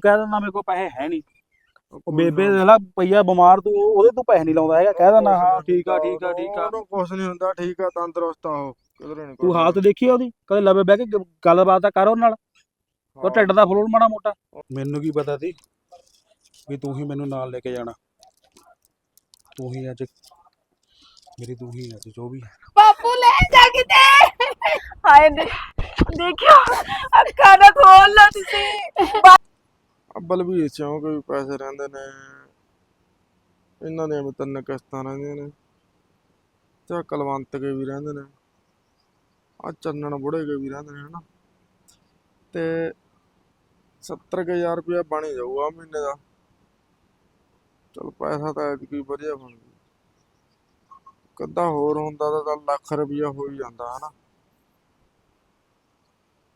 ਤੂੰ ਕਹਿ ਦਿੰਦਾ ਮੇਰੇ ਕੋਲ ਪੈਸੇ ਹੈ ਨਹੀਂ। ਉਹ ਬੇਬੇ ਲਾ ਪਈਆ ਬਿਮਾਰ ਤੂੰ ਉਹ- ਉਹਦੇ ਤੋਂ ਪੈਸੇ ਨਹੀਂ ਲਾਉਂਦਾ ਹੈਗਾ ਕਹਿ ਦਿੰਦਾ ਹਾਂ ਠੀਕ ਆ ਠੀਕ ਆ ਠੀਕ ਆ। ਉਹਨੂੰ ਕੁਛ ਨਹੀਂ ਹੁੰਦਾ ਠੀਕ ਆ ਤੰਦਰੁਸਤ ਆ ਉਹ ਕਿਧਰੇ ਨਹੀਂ ਤੂੰ ਹਾਲਤ ਦੇਖੀ ਆ ਉਹਦੀ? ਕਦੇ ਲਵੇ ਬਹਿ ਕੇ ਗ- ਗੱਲਬਾਤ ਤਾਂ ਕਰ ਉਹਦੇ ਨਾਲ। ਉਹ ਢਿੱਡ ਦਾ ਫਲੋਰ ਮਾੜਾ ਮੋਟਾ। ਮੈਨੂੰ ਕੀ ਪਤਾ ਸੀ ਵੀ ਤੂੰ ਹੀ ਮੈਨੂੰ ਨਾਲ ਲੈ ਕੇ ਜਾਣਾ। ਤੂੰ ਹੀ ਅੱਜ ਮੇਰੀ ਤੂੰ ਹੀ ਅੱਜ ਜੋ ਵੀ ਬਾਪੂ ਲੈ ਜਾ ਕਿਤੇ। ਹਾਏ ਦੇ ਦੇਖਿਓ ਅੱਖਾਂ ਨਾ ਖੋਲ ਲੋ ਤੁਸੀਂ। ਵੀ ਚੋਂ ਵੀ ਪੈਸੇ ਰਹਿੰਦੇ ਨੇ। ਇਹਨਾਂ ਦੀਆਂ ਵੀ ਤਿੰਨ ਕਿਸ਼ਤਾਂ ਰਹਿੰਦੀਆਂ ਨੇ। ਤੇ ਕਲਵੰਤ ਕੇ ਵੀ ਰਹਿੰਦੇ ਨੇ। ਆ ਚੰਨਣ ਬੁੜੇ ਕੇ ਵੀ ਰਹਿੰਦੇ ਨੇ, ਹਨਾ। ਤੇ 70000 ਰੁਪਇਆ ਬਣ ਹੀ ਜਾਊਗਾ ਮਹੀਨੇ ਦਾ। ਚਲ ਪੈਸਾ ਤਾਂ ਐਤਕੀ ਵਧੀਆ ਬਣ ਗਿਆ। ਕੱਦਾ ਹੋਰ ਹੁੰਦਾ ਤਾਂ ਲੱਖ ਰੁਪਇਆ ਹੋ ਹੀ ਜਾਂਦਾ, ਹਨਾ।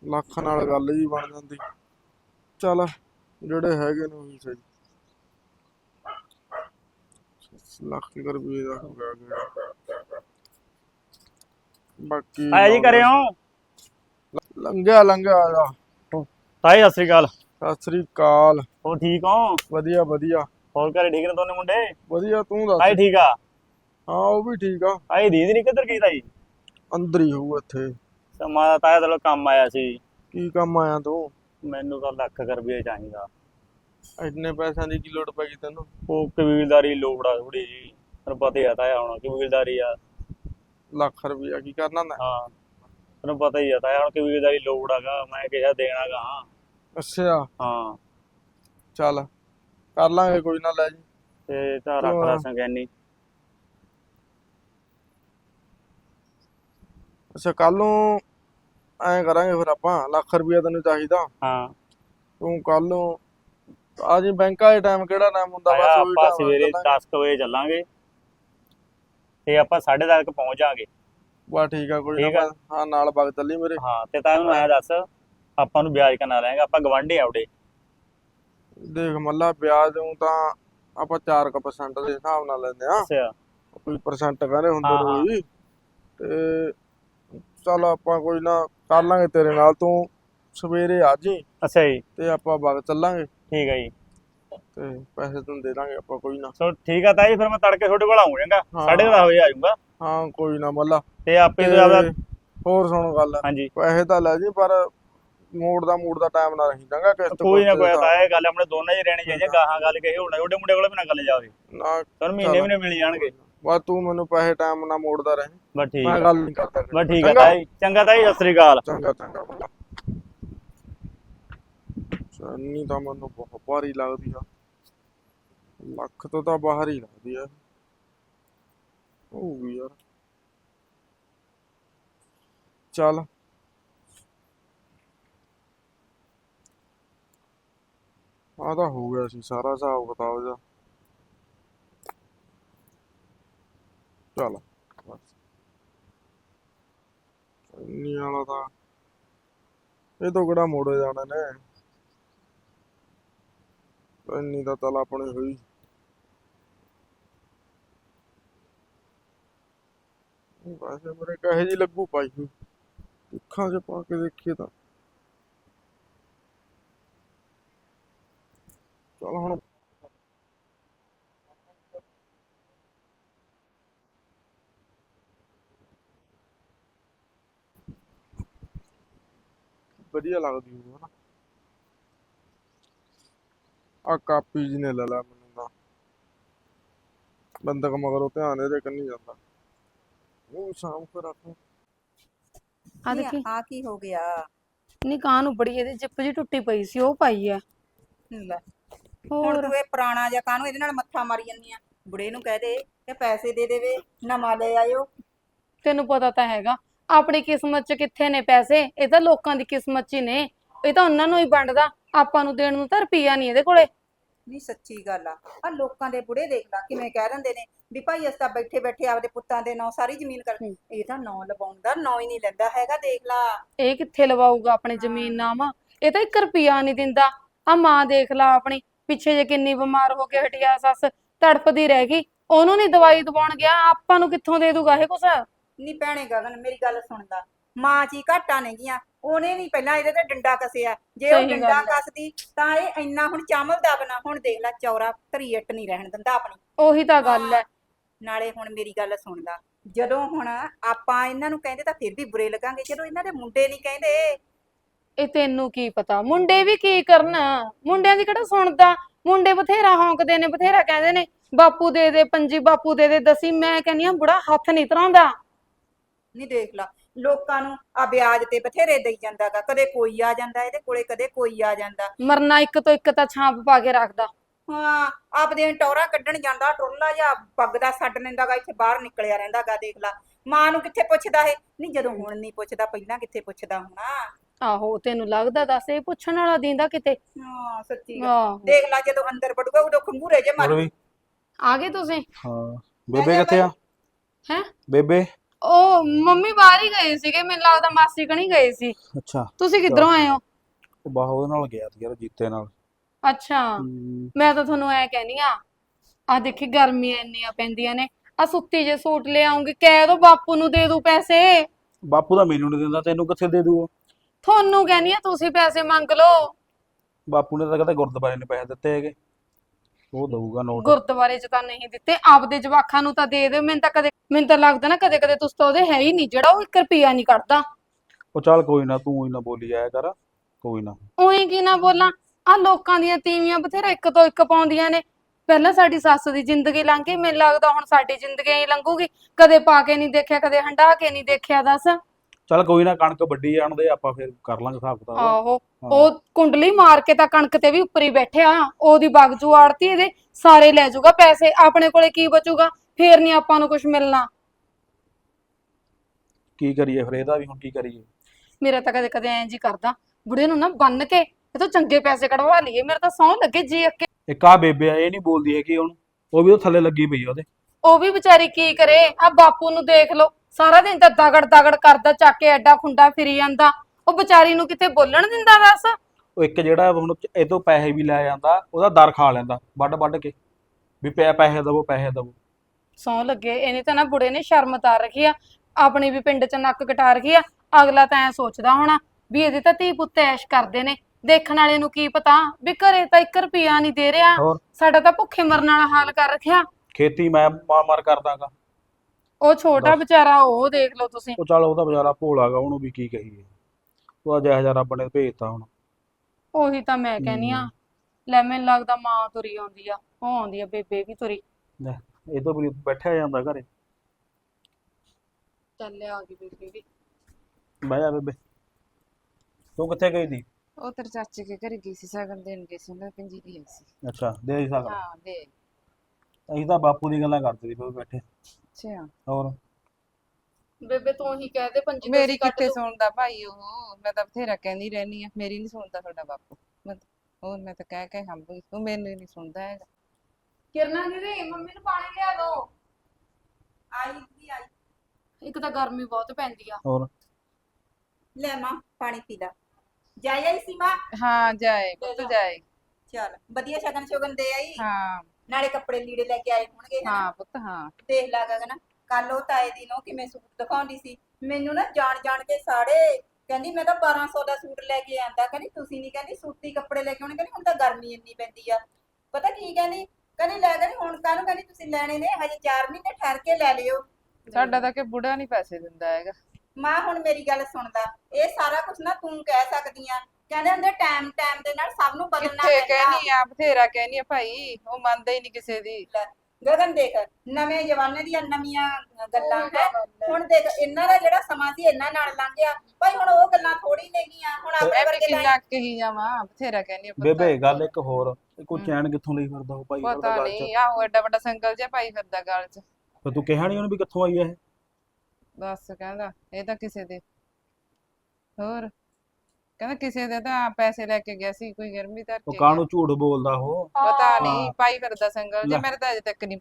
ਲੱਖ ਨਾਲ ਗੱਲ ਜੀ ਬਣ ਜਾਂਦੀ। ਚੱਲ ਜਿਹੜੇ ਹੈਗੇ ਨੇ ਉਹੀ ਸਹੀ। ਲੱਖ ਕੁ ਰੁਪਏ ਦਾ ਹੋ ਗਿਆ ਗਿਆ ਬਾਕੀ ਆਇਆ ਜੀ ਕਰਿਓ ਲੰਘਿਆ ਲੰਘਿਆ ਆ ਤਾਈ ਸਤਿ ਸ੍ਰੀ ਅਕਾਲ। ਸਤਿ ਸ੍ਰੀ ਅਕਾਲ। ਹੋਰ ਠੀਕ ਹੋ? ਵਧੀਆ ਵਧੀਆ। ਹੋਰ ਘਰੇ ਠੀਕ ਨੇ ਦੋਨੇ ਮੁੰਡੇ? ਵਧੀਆ ਤੂੰ ਦੱਸ। ਤਾਈ ਠੀਕ ਆ? ਹਾਂ ਉਹ ਵੀ ਠੀਕ ਆ। ਤਾਈ ਦੀਦੀ ਨਹੀਂ ਕਿੱਧਰ ਗਈ ਤਾਈ? ਅੰਦਰ ਹੀ ਹੋਊ ਇੱਥੇ। ਸਮਾਂ ਦਾ ਤਾਇਆ ਚਲੋ ਕੰਮ ਆਇਆ ਸੀ। ਕੀ ਕੰਮ ਆਇਆ ਤੂੰ? ਮੈਨੂੰ ਤਾਂ ਲੱਖ ਕੁ ਰੁਪਏ ਚਾਹੀਦਾ। ਇੰਨੇ ਪੈਸਿਆਂ ਦੀ ਕੀ ਲੋੜ ਪੈ ਗਈ ਤੈਨੂੰ? ਉਹ ਕਬੀਲਦਾਰੀ ਲੋੜ ਆ ਥੋੜੀ ਜੀ ਤੈਨੂੰ ਪਤਾ ਹੀ ਆ ਤਾਇਆ ਹੁਣ ਕਬੀਲਦਾਰੀ ਆ। ਲੱਖ ਰੁਪਇਆ ਕੀ ਕਰਨਾ ਹੁੰਦਾ ਹਾਂ। ਤੈਨੂੰ ਪਤਾ ਹੀ ਆ ਤਾਇਆ ਹੁਣ ਕਬੀਲਦਾਰੀ ਲੋੜ ਆਗਾ ਮੈਂ ਕਿਹਾ ਦੇਣਾਗਾ ਹਾਂ ਅੱਛਾ। ਹਾਂ। ਚੱਲ ਕਰ ਲਾਂਗੇ ਕੋਈ ਨਾ ਲੈ ਜੀ। ਤੇ ਤਾਂ ਰੱਖ ਲੈ। ਸੰਗੈਨੀ ਅੱਛਾ ਕੱਲ ਨੂੰ ਐਂ ਕਰਾਂਗੇ ਫਿਰ ਆਪਾਂ ਲੱਖ ਰੁਪਇਆ ਤੈਨੂੰ ਚਾਹੀਦਾ। ਹਾਂ। ਤੂੰ ਕੱਲ ਨੂੰ ਆ ਜੀ ਬੈਂਕਾਂ ਦੇ ਟਾਈਮ ਕਿਹੜਾ ਟਾਈਮ ਹੁੰਦਾ ਬਸ ਉਹੀ ਆਪਾਂ time ਸਵੇਰੇ ਚੱਲਾਂਗੇ। 10 ਕੁ ਵਜੇ ਚੱਲਾਂਗੇ। ਤੇ ਆਪਾਂ 10:30 ਤੱਕ ਪਹੁੰਚ ਜਾਾਂਗੇ। ਬਸ ਠੀਕ ਆ ਕੋਈ ਨਾ ਆ। ਹਾਂ ਨਾਲ ਵਗ ਚੱਲੀ ਮੇਰੇ। ਹਾਂ ਤੇ ਤਾਂ ਉਹਨੂੰ ਐ ਦੱਸ ਆਪਾਂ ਨੂੰ ਵਿਆਜ ਕਿੰਨਾ ਲੈਂਗਾ ਆਪਾਂ ਗਵਾਂਢੀ ਆਉੜੇ ਦੇਖ ਮੱਲਾ ਵਿਆਜ ਨੂੰ ਤਾਂ ਆਪਾਂ 4% ਦੇ ਹਿਸਾਬ ਨਾਲ ਲੈਂਦੇ ਆ ਅੱਛਾ। ਕੋਈ ਪਰਸੈਂਟ ਕਹਿੰਦੇ ਹੁੰਦੇ ਹਾਂ, ਨੇ ਹਾਂ। ਵੀ ਤੇ ਚੱਲ ਆਪਾਂ ਕੋਈ ਨਾ ਕਰ ਲਾਂਗੇ ਤੇਰੇ ਨਾਲ ਤੂੰ ਸਵੇਰੇ ਆ ਜੀ ਅੱਛਾ ਜੀ। ਤੇ ਆਪਾਂ ਵਗ ਚੱਲਾਂਗੇ। ਠੀਕ ਹੈ ਜੀ। ਤੇ ਪੈਸੇ ਤੈਨੂੰ ਦੇ ਦਾਂਗੇ ਆਪਾਂ ਕੋਈ ਨਾ। ਸੋ ਠੀਕ ਆ ਤਾਈ ਫਿਰ ਮੈਂ ਤੜਕੇ ਤੁਹਾਡੇ ਕੋਲ ਆਉਂ ਜਾਂਗਾ ਹਾਂ। 10:30 ਵਜੇ ਆ ਜਾਊਂਗਾ। ਹਾਂ ਕੋਈ ਨਾ ਮੱਲਾ। ਤੇ ਆਪੇ ਤੋਂ ਆਪਦਾ ਹੋਰ ਸੁਣ ਗੱਲ। ਹਾਂਜੀ। ਪੈਸੇ ਤਾਂ ਲੈ ਜੀ ਪਰ ਮੋੜ ਦਾ ਮੂਡ ਦਾ ਟਾਈਮ ਨਾ ਰਹੀ ਜਾਂਗਾ ਕਿਸ਼ਤ ਕੋਈ ਨਾ ਕੁਸ਼ਤ ਕੋਈ ਦਾ। ਤਾਂ ਇਹ ਗੱਲ ਆਪਣੇ ਦੋਨਾਂ ਹੀ ਰਹਿਣੀ ਚਾਹੀਦੀ ਗਾਹਾਂ ਗੱਲ ਕਹੀ ਹੋਣਾ ਉਹਦੇ ਮੁੰਡੇ ਕੋਲ ਵੀ ਨਾ ਗੱਲ ਜਾਵੇ। ਨਾ ਤੁਹਾਨੂੰ ਮਹੀਨੇ ਵੀ ਨਾ ਮਿਲ ਜਾਣਗੇ। ਬਸ ਤੂੰ ਮੈਨੂੰ ਪੈਸੇ ਟਾਈਮ ਨਾਲ ਮੋੜਦਾ ਰਹੇ। ਬਸ ਠੀਕ ਮੈਂ ਗੱਲ ਨਹੀਂ ਕਰਦਾ ਬਸ ਠੀਕ ਚੰਗਾ? ਤਾਈ ਚੰਗਾ ਤਾਈ ਸਤਿ ਸ੍ਰੀ ਅਕਾਲ। ਚੰਗਾ ਚੰਗਾ ਚੰਨੀ ਤਾਂ ਮੈਨੂੰ ਬਹੁਤ ਭਾਰੀ ਲੱਗਦੀ ਆ। ਲੱਖ ਤੋਂ ਤਾਂ ਬਾਹਰ ਹੀ ਲੱਗਦੀ ਆ। ਹੋਊਗੀ ਯਾਰ। ਚੱਲ। ਆ ਤਾਂ ਹੋ ਗਿਆ ਸੀ ਸਾਰਾ ਹਿਸਾਬ ਕਿਤਾਬ ਜਾ ਚੱਲ ਬਸ ਵਾਲਾ ਤਾਂ ਇਹ ਤੋਂ ਕਿਹੜਾ ਮੋੜੇ ਜਾਣੇ ਨੇ ਇੰਨੀ ਤਾਂ ਤਲ ਆਪਣੀ ਹੋਈ ਵੈਸੇ ਮੇਰੇ ਕਹੇ ਜੀ ਲੱਗੂ ਪਾਈ ਅੱਖਾਂ 'ਚ ਪਾ ਕੇ ਦੇਖੀਏ ਤਾਂ ਚਲ ਹੁਣ ਵਧੀਆ ਲੱਗਦੀ ਹੋਊ ਹਨਾ। ਆ ਕਾਪੀ ਜੀ ਨੇ ਲੈ ਲਿਆ ਮੈਨੂੰ ਤਾਂ। ਬੰਦਕ ਮਗਰੋਂ ਧਿਆਨ ਇਹਦੇ ਕੰਨੀ ਜਾਂਦਾ। ਉਹ ਸ਼ਾਮ ਕੋ ਰੱਖੋ ਆ? ਨਹੀਂ, ਦੇਖੀ। ਆਹ ਕੀ ਹੋ ਗਿਆ? ਨੀ ਕਾਂ ਨੂੰ ਬੜੀ ਇਹਦੀ ਜਿੱਪ ਜੀ ਟੁੱਟੀ ਪਈ ਸੀ ਉਹ ਪਾਈ ਐ ਲੈ। ਹੁਣ ਹੋਰ? ਤੂੰ ਇਹ ਪੁਰਾਣਾ ਜਾਂ ਕਾਹਨੂੰ ਇਹਦੇ ਨਾਲ ਮੱਥਾ ਮਾਰੀ ਜਾਂਦੀ ਆ। ਬੁੜੇ ਨੂੰ ਕਹਿ ਦੇ ਕਿ ਪੈਸੇ ਦੇ ਦੇਵੇ ਨਵਾਂ ਲੈ ਆਇਓ। ਤੈਨੂੰ ਪਤਾ ਤਾਂ ਹੈਗਾ। ਆਪਣੀ ਕਿਸਮਤ 'ਚ ਕਿੱਥੇ ਨੇ ਪੈਸੇ? ਇਹ ਤਾਂ ਲੋਕਾਂ ਦੀ ਕਿਸਮਤ 'ਚ ਹੀ ਨੇ। ਇਹ ਤਾਂ ਉਹਨਾਂ ਨੂੰ ਹੀ ਵੰਡਦਾ। ਆਪਾਂ ਨੂੰ ਦੇਣ ਨੂੰ ਤਾਂ ਰੁਪਈਆ ਨਹੀਂ ਇਹਦੇ ਕੋਲੇ। ਨਹੀਂ ਸੱਚੀ ਗੱਲ ਆ। ਆ ਲੋਕਾਂ ਦੇ ਬੁੜੇ ਦੇਖ ਲਾ ਕਿਵੇਂ ਕਹਿ ਦਿੰਦੇ ਨੇ ਵੀ ਭਾਈ ਅਸੀਂ ਤਾਂ ਬੈਠੇ ਬੈਠੇ ਆਪਦੇ ਪੁੱਤਾਂ ਦੇ ਨਾਂ ਸਾਰੀ ਜ਼ਮੀਨ ਕਰ ਹੂੰ। ਇਹ ਤਾਂ ਨਾਂ ਲਵਾਉਣ ਦਾ ਨਾਂ ਹੀ ਨਹੀਂ ਲੈਂਦਾ ਹੈਗਾ ਦੇਖ ਲਾ। ਇਹ ਕਿੱਥੇ ਲਵਾਊਗਾ ਆਪਣੀ ਜ਼ਮੀਨ ਨਾਮ ਇਹ ਤਾਂ 1 ਰੁਪਿਆ ਨਹੀਂ ਦਿੰਦਾ। ਆ ਮਾਂ ਦੇਖ ਲਾ ਆਪਣੀ ਪਿੱਛੇ ਜੇ ਕਿੰਨੀ ਬਿਮਾਰ ਹੋ ਕੇ ਹਟਿਆ ਸੱਸ ਤੜਪਦੀ ਰਹਿ ਗਈ। ਉਹਨੂੰ ਨਹੀਂ ਦਵਾਈ ਦਵਾਉਣ ਗਿਆ। ਆਪਾਂ ਨੂੰ ਕਿੱਥੋਂ ਦੇ ਦੂਗਾ ਇਹ ਕੁਛ? ਨਹੀਂ ਭੈਣੇ ਗਗਨ ਮੇਰੀ ਗੱਲ ਸੁਣਦਾ ਮਾਂ ਜੀ ਘਾਟਾਂ ਨੇਗੀਆਂ ਉਹਨੇ ਨਹੀਂ ਪਹਿਲਾਂ ਇਹਦੇ ਤੇ ਡੰਡਾ ਕਸਿਆ। ਜੇ ਉਹ ਸਹੀ ਗੱਲ ਡੰਡਾ ਹੈ। ਕੱਸਦੀ ਤਾਂ ਇਹ ਇੰਨਾ ਹੁਣ ਚਾਮਲਦਾ ਬਣਾ ਹੁਣ ਦੇਖ ਲੈ ਚੌਰਾ ਧਰੀਟ ਨਹੀਂ ਰਹਿਣ ਦਿੰਦਾ ਆਪਣੀ। ਉਹੀ ਤਾਂ ਗੱਲ ਹੈ। ਨਾਲੇ ਹੁਣ ਮੇਰੀ ਗੱਲ ਸੁਣ ਲਾ ਜਦੋਂ ਹੁਣ ਆਪਾਂ ਇਹਨਾਂ ਨੂੰ ਕਹਿੰਦੇ ਤਾਂ ਫਿਰ ਵੀ ਬੁਰੇ ਲੱਗਾਂਗੇ ਜਦੋਂ ਇਹਨਾਂ ਦੇ ਮੁੰਡੇ ਨਹੀਂ ਕਹਿੰਦੇ। ਇਹ ਤੈਨੂੰ ਕੀ ਪਤਾ ਮੁੰਡੇ ਵੀ ਕੀ ਕਰਨ? ਮੁੰਡਿਆਂ ਦੀ ਕਿਹੜਾ ਸੁਣਦਾ? ਮੁੰਡੇ ਬਥੇਰਾ ਹੌਂਕਦੇ ਨੇ ਬਥੇਰਾ ਕਹਿੰਦੇ ਨੇ ਬਾਪੂ ਦੇ ਦੇ ਪੰਜੀ ਬਾਪੂ ਦੇ ਦੇ ਦਸੀ ਮੈਂ ਕਹਿੰਦੀ ਆ ਬੁੜਾ ਹੱਥ ਨਹੀਂ ਧਰਾਉਂਦਾ। ਨਹੀਂ ਦੇਖ ਲਾ। ਲੋਕਾਂ ਨੂੰ ਆ ਵਿਆਜ ਤੇ ਬਥੇਰੇ ਦੇਈ ਜਾਂਦਾਗਾ। ਕਦੇ ਕੋਈ ਆ ਜਾਂਦਾ ਇਹਦੇ ਕੋਲੇ ਕਦੇ ਕੋਈ ਆ ਜਾਂਦਾ। ਮਰਨਾ ਇੱਕ ਤੋਂ ਇੱਕ ਤਾਂ ਛਾਂਪ ਪਾ ਕੇ ਰੱਖਦਾ। ਹਾਂ ਆਪਦੇ ਟੌਰਾ ਕੱਢਣ ਜਾਂਦਾ ਟੁਰਲਾ ਜਾਂ ਪੱਗ ਦਾ ਛੱਡ ਲੈਂਦਾਗਾ ਇੱਥੇ ਬਾਹਰ ਨਿਕਲਿਆ ਰਹਿੰਦਾਗਾ ਦੇਖ ਲਾ। ਮਾਂ ਨੂੰ ਕਿੱਥੇ ਪੁੱਛਦਾ ਇਹ? ਨਹੀਂ ਜਦੋਂ ਹੁਣ ਨਹੀਂ ਪੁੱਛਦਾ ਪਹਿਲਾਂ ਕਿੱਥੇ ਪੁੱਛਦਾ ਹੋਣਾ? ਆਹੋ ਤੈਨੂੰ ਲੱਗਦਾ ਦੱਸ ਇਹ ਪੁੱਛਣ ਵਾਲਾ ਦਿੰਦਾ ਕਿਤੇ? ਹਾਂ ਸੱਚੀ ਗੱਲ। ਆਹੋ। ਦੇਖ ਲਾ ਜਦੋਂ ਅੰਦਰ ਵੜੂਗਾ ਉਦੋਂ ਖੰਗੂਰੇ ਜੇ ਮਾਰੂ ਵੀ ਆ ਗਏ ਤੁਸੀਂ? ਹਾਂ। ਬੇਬੇ ਕਿੱਥੇ ਆ? ਹੈਂ? ਬੇਬੇ? ਉਹ ਮੰਮੀ ਬਾਹਰ ਹੀ ਗਏ ਸੀਗੇ ਮੈਨੂੰ ਲੱਗਦਾ ਮਾਸੀ ਕਣੀ ਗਏ ਸੀ। ਅੱਛਾ। ਤੁਸੀਂ ਕਿੱਧਰੋਂ ਆਏ ਹੋ? ਉਹ ਬਾਹ ਉਹਦੇ ਨਾਲ ਗਿਆ ਸੀ ਯਾਰ ਜੀਤੇ ਨਾਲ। ਅੱਛਾ। ਹਮ, ਮੈਂ ਤਾਂ ਤੁਹਾਨੂੰ ਐ ਕਹਿਨੀ ਆ ਆ ਦੇਖੀ ਗਰਮੀਆਂ ਇੰਨੀਆਂ ਪੈਂਦੀਆਂ ਨੇ ਆ ਸੁੱਤੀ ਜੇ ਸੂਟ ਲੈ ਆਉਂਗੀ ਕਹਿ ਦੋ ਬਾਪੂ ਨੂੰ ਦੇ ਦੂ ਪੈਸੇ। ਬਾਪੂ ਦਾ ਮੈਨੂੰ ਨਹੀਂ ਦਿੰਦਾ ਤੈਨੂੰ ਕਿੱਥੇ ਦੇ ਦੂ ਉਹ? ਤੁਹਾਨੂੰ ਕਹਿਨੀ ਆ ਤੁਸੀਂ ਪੈਸੇ ਮੰਗ ਲਓ। ਬਾਪੂ ਨੇ ਤਾਂ ਕਦੇ ਗੁਰਦੁਆਰੇ ਨੇ ਪੈਸੇ ਦਿੱਤੇ ਹੈਗੇ। ਉਹ ਦਊਗਾ ਨੋਟ। ਗੁਰਦੁਆਰੇ 'ਚ ਤਾਂ ਨਹੀਂ ਦਿੱਤੇ ਆਪਦੇ ਜਵਾਖਾਂ ਨੂੰ ਤਾਂ ਦੇ ਦਿਓ ਮੈਨੂੰ ਤਾਂ ਕਦੇ ਮੈਨੂੰ ਤਾਂ ਲੱਗਦਾ ਨਾ ਕਦੇ ਕਦੇ ਤੁਸੀਂ ਤਾਂ ਉਹਦੇ ਹੈ ਹੀ ਨਹੀਂ ਜਿਹੜਾ ਉਹ 1 ਰੁਪਿਆ ਨਹੀਂ ਕੱਢਦਾ। ਉਹ ਚੱਲ ਕੋਈ ਨਾ ਤੂੰ ਹੀ ਨਾ ਬੋਲੀ ਜਾਇਆ ਕਰ ਕੋਈ ਨਾ। ਉਹੀ ਕੀ ਨਾ ਬੋਲਾਂ ਆ ਲੋਕਾਂ ਦੀਆਂ ਤੀਵੀਆਂ ਬਥੇਰਾ ਇੱਕ ਤੋਂ ਇੱਕ ਪਾਉਂਦੀਆਂ ਨੇ। ਪਹਿਲਾਂ ਸਾਡੀ ਸੱਸ ਦੀ ਜ਼ਿੰਦਗੀ ਲੰਘ ਗਈ ਮੈਨੂੰ ਲੱਗਦਾ ਹੁਣ ਸਾਡੀ ਜ਼ਿੰਦਗੀ ਹੀ ਲੰਘੂਗੀ। ਕਦੇ ਪਾ ਕੇ ਨਹੀਂ ਦੇਖਿਆ ਕਦੇ ਹੰਡਾ ਕੇ ਨਹੀਂ ਦੇਖਿਆ ਦੱਸ। ਚੱਲ ਕੋਈ ਨਾ ਕਣਕ ਵੱਡੀ ਜਾਣ ਦੇ ਆਪਾਂ ਫਿਰ ਕਰ ਲਾਂਗੇ ਹਿਸਾਬ ਕਿਤਾਬ। ਆਹੋ। ਉਹ ਕੁੰਡਲੀ ਮਾਰ ਕੇ ਤਾਂ ਕਣਕ ਤੇ ਵੀ ਉੱਪਰ ਹੀ ਬੈਠਿਆ ਉਹਦੀ ਬਗਜੂ ਆੜਤੀ ਇਹਦੇ ਸਾਰੇ ਲੈ ਜਾਊਗਾ ਪੈਸੇ ਆਪਣੇ ਕੋਲੇ ਕੀ ਬਚੂਗਾ? ਫੇਰ ਨਹੀਂ ਆਪਾਂ ਨੂੰ ਕੁਝ ਮਿਲਣਾ। ਕੀ ਕਰੀਏ ਫਿਰ? ਇਹਦਾ ਵੀ ਹੁਣ ਕੀ ਕਰੀਏ? ਮੇਰਾ ਤਾਂ ਕਦੇ ਕਦੇ ਐਂ ਜੀ ਕਰਦਾ ਬੁੜੇ ਨੂੰ ਨਾ ਬੰਨ ਕੇ ਇਹ ਤੋਂ ਚੰਗੇ ਪੈਸੇ ਕਢਵਾ ਲਈਏ। ਮੇਰਾ ਤਾਂ ਸੌਂ ਲੱਗੇ ਜੀ ਅੱਕੇ ਇੱਕ ਆ ਬੇਬੇ ਆ ਇਹ ਨਹੀਂ ਬੋਲਦੀ ਹੈਗੀ ਉਹਨੂੰ। ਉਹ ਵੀ ਉਹ ਥੱਲੇ ਲੱਗੀ ਪਈ ਆ ਉਹਦੇ। ਉਹ ਵੀ ਵਿਚਾਰੀ ਕੀ ਕਰੇ? ਆ ਬਾਪੂ ਨੂੰ ਦੇਖ ਲਓ। ਸਾਰਾ ਦਿਨ ਤਾਂ ਦਗੜ ਦਗੜ ਕਰਦਾ ਚੱਕ ਕੇ ਐਡਾ ਖੁੰਡਾ ਫਿਰੀ ਜਾਂਦਾ। ਉਹ ਵਿਚਾਰੀ ਨੂੰ ਕਿਤੇ ਬੋਲਣ ਦਿੰਦਾ ਦੱਸ? ਉਹ ਇੱਕ ਜਿਹੜਾ ਹੁਣ ਇਹ ਤੋਂ ਪੈਸੇ ਵੀ ਲੈ ਜਾਂਦਾ ਉਹਦਾ ਦਰ ਖਾ ਲੈਂਦਾ ਵੱਡ ਵੱਡ ਕੇ। ਵੀ ਪੈ ਪੈਸੇ ਦਵੋ ਪੈਸੇ ਦਵੋ। ਸੌਂ ਲੱਗੇ ਇਹਨੇ ਤਾਂ ਨਾ ਬੁੜੇ ਨੇ ਸ਼ਰਮ ਉਤਾਰ ਰੱਖੀ ਆ ਆਪਣੀ ਵੀ ਪਿੰਡ 'ਚ ਨੱਕ ਕਟਾ ਰੱਖੀ ਆ ਅਗਲਾ ਤਾਂ ਐ ਸੋਚਦਾ ਹੋਣਾ ਵੀ ਇਹਦੇ ਤਾਂ ਧੀ ਪੁੱਤ ਐਸ਼ ਕਰਦੇ ਨੇ ਦੇਖਣ ਵਾਲੇ ਨੂੰ ਕੀ ਪਤਾ ਵੀ ਘਰੇ ਤਾਂ 1 ਰੁਪਿਆ ਨਹੀਂ ਦੇ ਰਿਹਾ ਹੋਰ? ਸਾਡਾ ਤਾਂ ਭੁੱਖੇ ਮਰਨ ਵਾਲਾ ਹਾਲ ਕਰ ਰੱਖਿਆ। ਖੇਤੀ ਮੈਂ ਮਾਰ ਮਾਰ ਕਰਦਾਗਾ। ਉਹ ਛੋਟਾ। ਵਿਚਾਰਾ ਉਹ ਦੇਖ ਲਓ ਤੁਸੀਂ। ਉਹ ਚੱਲ ਉਹਦਾ ਵਿਚਾਰਾ ਭੋਲਾਗਾ ਉਹਨੂੰ ਵੀ ਕੀ ਕਹੀਏ। ਉਹ ਜਿਹਾ ਜਿਹਾ ਰੱਬ ਨੇ ਭੇਜਤਾ ਹੁਣ। ਉਹੀ ਤਾਂ ਮੈਂ ਕਹਿੰਨੀ ਆ। ਲੈ ਮੈਨੂੰ ਲੱਗਦਾ ਮਾਂ ਤੁਰੀ ਆਉਂਦੀ ਆ ਉਹ ਆਉਂਦੀ ਆ ਬੇਬੇ ਵੀ ਤੁਰੀ। ਇਹ ਤੋਂ ਵੀ ਬੈਠਿਆ ਜਾਂਦਾ ਘਰੇ। ਚੱਲ ਆ ਗਈ ਬੇਬੇ ਵੀ। ਬਹਿ ਜਾ ਬੇਬੇ। ਤੂੰ ਕਿੱਥੇ ਗਈ ਸੀ ਉਹ ਤੇਰੇ ਚਾਚੇ ਕੇ ਘਰੇ ਗਈ ਸੀ ਸ਼ਗਨ ਦੇਣ ਗਈ ਸੀ ਉਹਨਾਂ ਦੀ ਪੰਜੀਰੀ ਆਈ ਸੀ। ਅੱਛਾ ਦੇ ਹੀ ਸਕਦਾ ਹਾਂ ਦੇ। ਅਸੀਂ ਤਾਂ ਬਾਪੂ ਦੀ ਗੱਲਾਂ ਕਰਦੇ ਸੀ ਬਈ ਬੈਠੇ। ਅੱਛਾ। ਹੋਰ? ਬੇਬੇ ਤੂੰ ਹੀ ਕਹਿ ਦੇ ਪੰਜੀ ਮੇਰੀ ਕਿੱਥੇ। ਸੁਣਦਾ ਭਾਈ ਉਹ? ਮੈਂ ਤਾਂ ਬਥੇਰਾ ਕਹਿੰਦੀ ਰਹਿਨੀ ਆ ਮੇਰੀ ਨਹੀਂ ਸੁਣਦਾ ਤੁਹਾਡਾ ਬਾਪੂ। ਮੈਂ ਤਾਂ- ਹੋਰ ਮੈਂ ਤਾਂ ਕਹਿ ਕਹਿ ਹੰਬ ਉਹ ਮੈਨੂੰ ਨਹੀਂ ਸੁਣਦਾ ਹੈਗਾ। ਕਿਰਨਾ ਦੀਦੀ ਮੰਮੀ ਨੂੰ ਪਾਣੀ ਲਿਆ ਦੋ। ਆਈ ਦੀ ਆਈ। ਇੱਕ ਤਾਂ ਗਰਮੀ ਬਹੁਤ ਪੈਂਦੀ ਆ। ਹੋਰ? ਲੈ ਮਾਂ ਪਾਣੀ ਪੀ ਲੈ। ਜਾਈ ਆਈ ਸੀ ਮਾਂ? ਹਾਂ ਜਾਏ ਪੁੱਤ। ਜਾਏ। ਚੱਲ ਵਧੀਆ ਸ਼ਗਨ ਸ਼ੁਗਨ ਦੇ ਆਈ। ਹਾਂ। ਨਾਲੇ ਕੱਪੜੇ ਲੀੜੇ ਲੈ ਕੇ ਆਏ ਹੋਣਗੇ ਹਨਾ? ਹਾਂ ਪੁੱਤ ਹਾਂ। ਦੇਖ ਲਾ ਗਗਨ ਕੱਲ ਉਹ ਤਾਏ ਦੀ ਨੂੰ ਕਿਵੇਂ ਸੂਟ ਦਿਖਾਉਂਦੀ ਸੀ। ਮੈਨੂੰ ਨਾ ਜਾਣ ਜਾਣ ਕੇ ਸਾੜੇ ਕਹਿੰਦੀ ਮੈਂ ਤਾਂ 1200 ਦਾ ਸੂਟ ਲੈ ਕੇ ਆਂਦਾ। ਕਹਿੰਦੀ ਤੁਸੀਂ ਨਹੀਂ ਕਹਿੰਦੀ ਸੂਤੀ ਕੱਪੜੇ ਲੈ ਕੇ ਆਉਣੇ? ਕਹਿੰਦੀ ਹੁਣ ਤਾਂ ਗਰਮੀ ਇੰਨੀ ਪੈਂਦੀ ਆ। ਪਤਾ ਕੀ ਕਹਿੰਦੀ? ਕਹਿੰਦੀ ਲੈ ਕਹਿੰਦੀ ਹੁਣ ਕਾਹਨੂੰ ਕਹਿੰਦੀ ਤੁਸੀਂ ਲੈਣੇ ਨੇ ਹਜੇ 4 ਮਹੀਨੇ ਠਹਿਰ ਕੇ ਲੈ ਲਿਓ। ਸਾਡਾ ਤਾਂ ਕਿ ਬੁੜਾ ਨਹੀਂ ਪੈਸੇ ਦਿੰਦਾ ਹੈਗਾ। ਮਾਂ ਹੁਣ ਮੇਰੀ ਗੱਲ ਸੁਣਦਾ ਇਹ ਸਾਰਾ ਕੁਝ ਨਾ ਤੂੰ ਕਹਿ ਸਕਦੀ ਆ। ਕਹਿੰਦੇ ਹੁੰਦੇ ਟਾਈਮ ਟਾਈਮ ਦੇ ਨਾਲ ਸਭ ਨੂੰ ਬਦਲਣਾ ਕਿੱਥੇ ਕਹਿਨੀ ਆ ਬਥੇਰਾ ਕਹਿਨੀ ਆ ਭਾਈ ਉਹ ਮੰਨਦਾ ਹੀ ਨਹੀਂ ਕਿਸੇ ਦੀ। ਗਗਨ ਦੇਖ ਨਵੇਂ ਜਵਾਨੇ ਦੀਆਂ ਨਵੀਆਂ ਗੱਲਾਂ ਹੈ। ਹੁਣ ਦੇਖ ਇਹਨਾਂ ਦਾ ਜਿਹੜਾ ਸਮਾਂ ਸੀ ਇਹਨਾਂ ਨਾਲ ਲੰਘ ਗਿਆ। ਭਾਈ ਹੁਣ ਉਹ ਗੱਲਾਂ ਥੋੜੀ ਨੇਗੀਆਂ ਹੁਣ ਆਪਣੇ ਵਰਗੇ ਕਿੰਨਾ ਕਹੀ ਜਾਵਾਂ ਬਥੇਰਾ ਕਹਿਨੀ ਆ ਬੇਬੇ ਗੱਲ ਇੱਕ ਹੋਰ। ਕੋਈ। ਚੈਨ ਕਿੱਥੋਂ ਲਈ ਫਿਰਦਾ ਉਹ ਭਾਈ ਪਤਾ ਫਿਰਦਾ ਗੱਲ ਚ? ਨਹੀਂ ਆਹੋ ਐਡਾ ਵੱਡਾ ਸੰਗਲ ਜਿਹਾ ਪਾਈ ਫਿਰਦਾ ਗਲ 'ਚ। ਫਿਰ ਤੂੰ ਕਿਹਾ ਨਹੀਂ ਉਹਨੂੰ ਵੀ ਕਿੱਥੋਂ ਆਈ ਇਹ? ਬਸ ਕਹਿੰਦਾ ਇਹ ਤਾਂ ਕਿਸੇ ਦੇ। ਹੋਰ? ਕਹਿੰਦਾ ਕਿਸੇ ਦੇ ਤਾਂ ਪੈਸੇ ਲੈ ਕੇ ਗਿਆ ਸੀ ਕੋਈ ਗਰਮੀ ਧਰ ਉਹ ਕੇ ਕਾਹਨੂੰ ਝੂਠ ਬੋਲਦਾ ਉਹ? ਪਤਾ ਹਾਂ। ਨਹੀਂ ਪਾਈ ਫਿਰਦਾ ਸੰਗਲ ਜੇ ਲੈ। ਮੇਰੇ ਤਾਂ ਅਜੇ ਤੱਕ ਨਹੀਂ